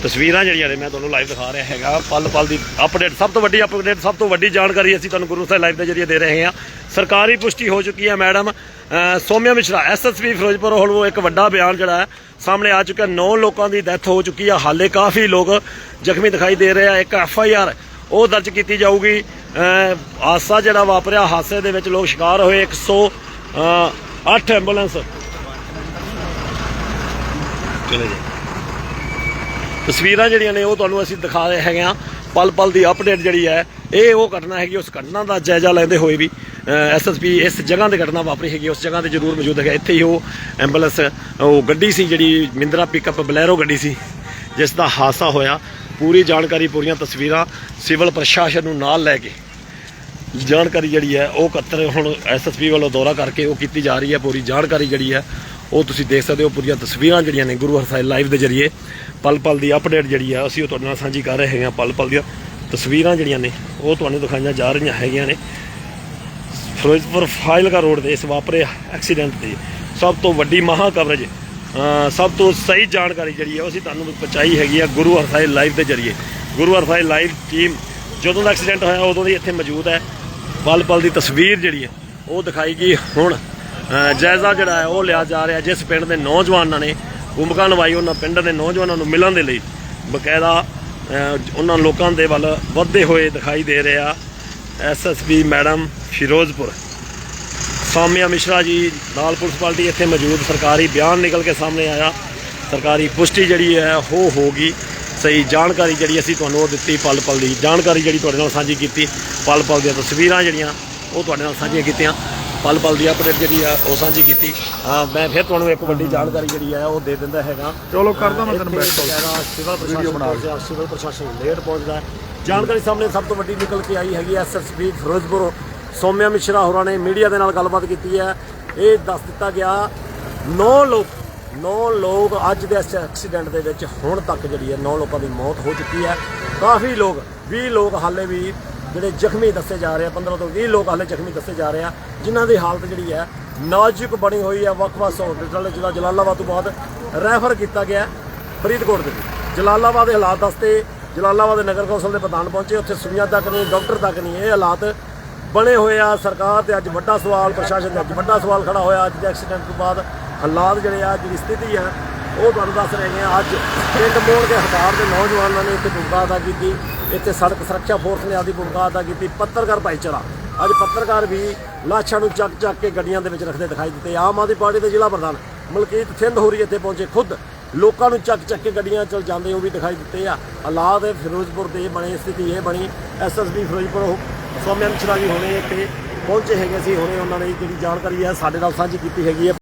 ਤਸਵੀਰਾਂ ਜਿਹੜੀਆਂ ਨੇ ਮੈਂ ਤੁਹਾਨੂੰ ਲਾਈਵ ਦਿਖਾ ਰਿਹਾ ਹੈਗਾ। ਪਲ ਪਲ ਦੀ ਅਪਡੇਟ ਸਭ ਤੋਂ ਵੱਡੀ ਅਪਡੇਟ ਸਭ ਤੋਂ ਵੱਡੀ ਜਾਣਕਾਰੀ ਅਸੀਂ ਤੁਹਾਨੂੰ ਗੁਰੂ ਸਾਹਿਬ ਲਾਈਵ ਦੇ ਜਰੀਏ ਦੇ ਰਹੇ ਹਾਂ। ਸਰਕਾਰੀ ਪੁਸ਼ਟੀ ਹੋ ਚੁੱਕੀ ਹੈ, ਮੈਡਮ। ਸੋਮਿਆ ਮਿਸ਼ਰਾ ਐਸਐਸਪੀ ਫਿਰੋਜ਼ਪੁਰ ਵੱਲੋਂ ਇੱਕ ਵੱਡਾ ਬਿਆਨ ਜਿਹੜਾ ਹੈ, ਸਾਹਮਣੇ ਆ ਚੁੱਕਾ 9 ਲੋਕਾਂ ਦੀ ਡੈਥ ਹੋ ਚੁੱਕੀ ਹੈ ਹਾਲੇ ਕਾਫੀ ਲੋਕ ਜ਼ਖਮੀ ਦਿਖਾਈ ਦੇ ਰਹੇ ਆ। ਇੱਕ ਐਫ ਆਈ ਆਰ ਉਹ ਦਰਜ ਕੀਤੀ ਜਾਊਗੀ। ਹਾਦਸਾ ਜਿਹੜਾ ਵਾਪਰਿਆ, ਹਾਦਸੇ ਦੇ ਵਿੱਚ ਲੋਕ ਸ਼ਿਕਾਰ ਹੋਏ। 108 ਐਂਬੂਲੈਂਸ। ਚਲੇ ਜੀ। ਤਸਵੀਰਾਂ ਜਿਹੜੀਆਂ ਨੇ, ਉਹ ਤੁਹਾਨੂੰ ਅਸੀਂ ਦਿਖਾ ਰਹੇ ਹੈਗੇ ਆ। ਪਲ ਪਲ ਦੀ ਅਪਡੇਟ ਜਿਹੜੀ ਹੈ, ਇਹ ਉਹ ਘਟਨਾ ਹੈਗੀ, ਉਸ ਘਟਨਾ ਦਾ ਜਾਇਜ਼ਾ ਲੈਂਦੇ ਹੋਏ ਵੀ। ਐਸਐਸਪੀ ਇਸ ਜਗ੍ਹਾ ਤੇ ਘਟਨਾ ਵਾਪਰੀ ਹੈਗੀ ਉਸ ਜਗ੍ਹਾ ਤੇ ਜ਼ਰੂਰ ਮੌਜੂਦ ਹੈਗਾ। ਇੱਥੇ ਹੀ ਉਹ ਐਂਬੂਲੈਂਸ ਉਹ ਗੱਡੀ ਸੀ ਜਿਹੜੀ ਮਿੰਦਰਾ ਪਿਕਅਪ ਬਲੈਰੋ ਗੱਡੀ ਸੀ, ਜਿਸ ਦਾ ਹਾਦਸਾ ਹੋਇਆ। ਪੂਰੀ ਜਾਣਕਾਰੀ, ਪੂਰੀਆਂ ਤਸਵੀਰਾਂ ਸਿਵਲ ਪ੍ਰਸ਼ਾਸਨ ਨੂੰ ਨਾਲ ਲੈ ਕੇ। ਜਾਣਕਾਰੀ ਜਿਹੜੀ ਹੈ, ਉਹ ਕਤਰ ਹੁਣ ਐਸਐਸਪੀ ਵੱਲੋਂ ਦੌਰਾ ਕਰਕੇ ਉਹ ਕੀਤੀ ਜਾ ਰਹੀ ਹੈ। ਪੂਰੀ ਜਾਣਕਾਰੀ ਜਿਹੜੀ ਹੈ, ਉਹ ਤੁਸੀਂ ਦੇਖ ਸਕਦੇ ਹੋ। ਪੂਰੀਆਂ ਤਸਵੀਰਾਂ ਜਿਹੜੀਆਂ ਨੇ ਗੁਰੂ ਹਰਸਾਏ ਲਾਈਵ ਦੇ ਜਰੀਏ। ਪਲ ਪਲ ਦੀ ਅਪਡੇਟ ਜਿਹੜੀ ਹੈ, ਅਸੀਂ ਉਹ ਤੁਹਾਡੇ ਨਾਲ ਸਾਂਝੀ ਕਰ ਰਹੇ ਹੈਗੇ ਹਾਂ। ਪਲ ਪਲ ਦੀਆਂ ਤਸਵੀਰਾਂ ਜਿਹੜੀਆਂ ਨੇ, ਉਹ ਤੁਹਾਨੂੰ ਦਿਖਾਈਆਂ ਜਾ ਰਹੀਆਂ ਹੈਗੀਆਂ ਨੇ। ਫਿਰੋਜ਼ਪੁਰ ਫਾਜ਼ਿਲਕਾ ਰੋਡ 'ਤੇ ਇਸ ਵਾਪਰੇ ਐਕਸੀਡੈਂਟ ਦੀ ਸਭ ਤੋਂ ਵੱਡੀ ਮਹਾ ਕਵਰੇਜ ਸਭ ਤੋਂ ਸਹੀ ਜਾਣਕਾਰੀ ਜਿਹੜੀ ਹੈ ਉਹ ਅਸੀਂ ਤੁਹਾਨੂੰ ਪਹੁੰਚਾਈ ਹੈਗੀ ਆ ਗੁਰੂ ਹਰਸਾਏ ਲਾਈਵ ਦੇ ਜਰੀਏ। ਗੁਰੂ ਹਰਸਾਏ ਲਾਈਵ ਟੀਮ ਜਦੋਂ ਦਾ ਐਕਸੀਡੈਂਟ ਹੋਇਆ ਉਦੋਂ ਦੀ ਇੱਥੇ ਮੌਜੂਦ ਹੈ। ਪਲ ਪਲ ਦੀ ਤਸਵੀਰ ਜਿਹੜੀ ਹੈ, ਉਹ ਦਿਖਾਈ ਗਈ ਹੁਣ। ਜਾਇਜ਼ਾ ਜਿਹੜਾ ਹੈ ਉਹ ਲਿਆ ਜਾ ਰਿਹਾ ਜਿਸ ਪਿੰਡ ਦੇ ਨੌਜਵਾਨਾਂ ਨੇ ਭੂਮਿਕਾ ਨਿਭਾਈ ਉਹਨਾਂ ਪਿੰਡ ਦੇ ਨੌਜਵਾਨਾਂ ਨੂੰ ਮਿਲਣ ਦੇ ਲਈ। ਬਕਾਇਦਾ ਉਹਨਾਂ ਲੋਕਾਂ ਦੇ ਵੱਲ ਵੱਧਦੇ ਹੋਏ ਦਿਖਾਈ ਦੇ ਰਿਹਾ। SSP madam Ferozepur. Saumya Mishra ji ਨਾਲ ਪੁਲਿਸ ਪਾਰਟੀ ਇੱਥੇ ਮੌਜੂਦ। ਸਰਕਾਰੀ ਬਿਆਨ ਨਿਕਲ ਕੇ ਸਾਹਮਣੇ ਆਇਆ। ਸਰਕਾਰੀ ਪੁਸ਼ਟੀ ਜਿਹੜੀ ਹੈ, ਉਹ ਹੋ ਗਈ। ਸਹੀ ਜਾਣਕਾਰੀ ਜਿਹੜੀ ਅਸੀਂ ਤੁਹਾਨੂੰ ਉਹ ਦਿੱਤੀ ਪਲ ਪਲ ਦੀ। ਜਾਣਕਾਰੀ ਜਿਹੜੀ ਤੁਹਾਡੇ ਨਾਲ ਸਾਂਝੀ ਕੀਤੀ, ਪਲ ਪਲ ਦੀਆਂ ਤਸਵੀਰਾਂ ਜਿਹੜੀਆਂ, ਉਹ ਤੁਹਾਡੇ ਨਾਲ ਸਾਂਝੀਆਂ ਕੀਤੀਆਂ। ਪਲ ਪਲ ਦੀ ਅਪਡੇਟ ਜਿਹੜੀ ਆ ਉਹ ਸਾਂਝੀ ਕੀਤੀ। ਹਾਂ ਮੈਂ ਫਿਰ ਤੁਹਾਨੂੰ ਇੱਕ ਵੱਡੀ ਜਾਣਕਾਰੀ ਜਿਹੜੀ ਹੈ ਉਹ ਦੇ ਦਿੰਦਾ ਹੈਗਾ। ਚਲੋ ਕਰਦਾ ਮੈਂ back call। ਬਕਾਇਦਾ ਸਿਵਲ ਪ੍ਰਸ਼ਾਸਨ ਪਹੁੰਚਿਆ ਸਿਵਲ ਪ੍ਰਸ਼ਾਸਨ ਲੇਟ ਪਹੁੰਚਦਾ ਜਾਣਕਾਰੀ ਸਾਹਮਣੇ ਸਭ ਤੋਂ ਵੱਡੀ ਨਿਕਲ ਕੇ ਆਈ ਹੈਗੀ ਐਸਐਸਪੀ ਫਿਰੋਜ਼ਪੁਰ। ਸੌਮਿਆ ਮਿਸ਼ਰਾ ਹੋਰਾਂ ਨੇ ਮੀਡੀਆ ਦੇ ਨਾਲ ਗੱਲਬਾਤ ਕੀਤੀ ਹੈ। ਇਹ ਦੱਸ ਦਿੱਤਾ ਗਿਆ 9 ਲੋਕ 9 ਲੋਕ ਅੱਜ ਦੇ ਇਸ ਐਕਸੀਡੈਂਟ ਦੇ ਵਿੱਚ ਹੁਣ ਤੱਕ ਜਿਹੜੀ ਹੈ 9 ਲੋਕਾਂ ਦੀ ਮੌਤ ਹੋ ਚੁੱਕੀ ਹੈ। ਕਾਫੀ ਲੋਕ 20 ਲੋਕ ਹਾਲੇ ਵੀ ਜਿਹੜੇ ਜ਼ਖਮੀ ਦੱਸੇ ਜਾ ਰਹੇ ਆ 15 ਤੋਂ 20 ਲੋਕ ਹਾਲੇ ਜ਼ਖਮੀ ਦੱਸੇ ਜਾ ਰਹੇ ਆ, ਜਿਨ੍ਹਾਂ ਦੀ ਹਾਲਤ ਜਿਹੜੀ ਹੈ ਨਾਜ਼ੁਕ ਬਣੀ ਹੋਈ ਹੈ ਵੱਖ-ਵੱਖ ਹਸਪਤਾਲ ਜਿਹੜਾ ਜਲਾਲਾਬਾਦ ਤੋਂ ਬਾਅਦ ਰੈਫਰ ਕੀਤਾ ਗਿਆ ਫਰੀਦਕੋਟ ਦੇ ਵਿੱਚ। ਜਲਾਲਾਬਾਦ ਦੇ ਹਾਲਾਤ ਦੱਸਤੇ ਜਲਾਲਾਬਾਦ ਦੇ ਨਗਰ ਕੌਂਸਲ ਦੇ ਪ੍ਰਧਾਨ ਪਹੁੰਚੇ, ਉੱਥੇ ਸੁਈਆਂ ਤੱਕ ਨਹੀਂ, ਡਾਕਟਰ ਤੱਕ ਨਹੀਂ, ਇਹ ਹਾਲਾਤ ਬਣੇ ਹੋਏ ਆ ਸਰਕਾਰ ਤੇ ਅੱਜ ਵੱਡਾ ਸਵਾਲ, ਪ੍ਰਸ਼ਾਸਨ ਦੇ ਅੱਜ ਵੱਡਾ ਸਵਾਲ ਖੜਾ ਹੋਇਆ, ਅੱਜ ਦੇ ਐਕਸੀਡੈਂਟ ਤੋਂ ਬਾਅਦ ਹਾਲਾਤ ਜਿਹੜੇ ਆ ਜਿਹੜੀ ਸਥਿਤੀ ਆ, ਉਹ ਤੁਹਾਨੂੰ ਦੱਸ ਰਹੇ ਹਾਂ ਅੱਜ ਪਿੰਡ ਮੋੜ ਦੇ ਹਜ਼ਾਰ ਦੇ ਨੌਜਵਾਨਾਂ ਨੇ ਇੱਥੇ ਭੂਮਿਕਾ ਅਦਾ ਕੀਤੀ। ਇੱਥੇ ਸੜਕ ਸੁਰੱਖਿਆ ਫੋਰਸ ਨੇ ਆਪਦੀ ਭੂਮਿਕਾ ਅਦਾ ਕੀਤੀ, ਪੱਤਰਕਾਰ ਭਾਈਚਾਰਾ। ਅੱਜ ਪੱਤਰਕਾਰ ਵੀ ਲਾਸ਼ਾਂ ਨੂੰ ਚੱਕ ਚੱਕ ਕੇ ਗੱਡੀਆਂ ਦੇ ਵਿੱਚ ਰੱਖਦੇ ਦਿਖਾਈ ਦਿੱਤੇ। ਆਮ ਆਦਮੀ ਪਾਰਟੀ ਦੇ ਜ਼ਿਲ੍ਹਾ ਪ੍ਰਧਾਨ ਮਲਕੀਤ ਥਿੰਦ ਹੋਰੀ ਇੱਥੇ ਪਹੁੰਚੇ। ਖੁਦ ਲੋਕਾਂ ਨੂੰ ਚੱਕ ਚੱਕ ਕੇ ਗੱਡੀਆਂ ਚਲ ਜਾਂਦੇ ਉਹ ਵੀ ਦਿਖਾਈ ਦਿੱਤੇ ਆ। ਹਾਲਾਤ ਫਿਰੋਜ਼ਪੁਰ ਦੇ ਬਣੇ ਸਥਿਤੀ ਇਹ ਬਣੀ। ਐਸਐਸਬੀ ਫਿਰੋਜ਼ਪੁਰ ਸੌਮਿਆ ਮਿਸ਼ਰਾ ਜੀ ਹੁਣੇ ਇੱਥੇ ਪਹੁੰਚੇ ਹੈਗੇ ਸੀ। ਹੁਣੇ ਉਹਨਾਂ ਨੇ ਜਿਹੜੀ ਜਾਣਕਾਰੀ ਹੈ, ਸਾਡੇ ਨਾਲ ਸਾਂਝੀ ਕੀਤੀ ਹੈਗੀ ਹੈ।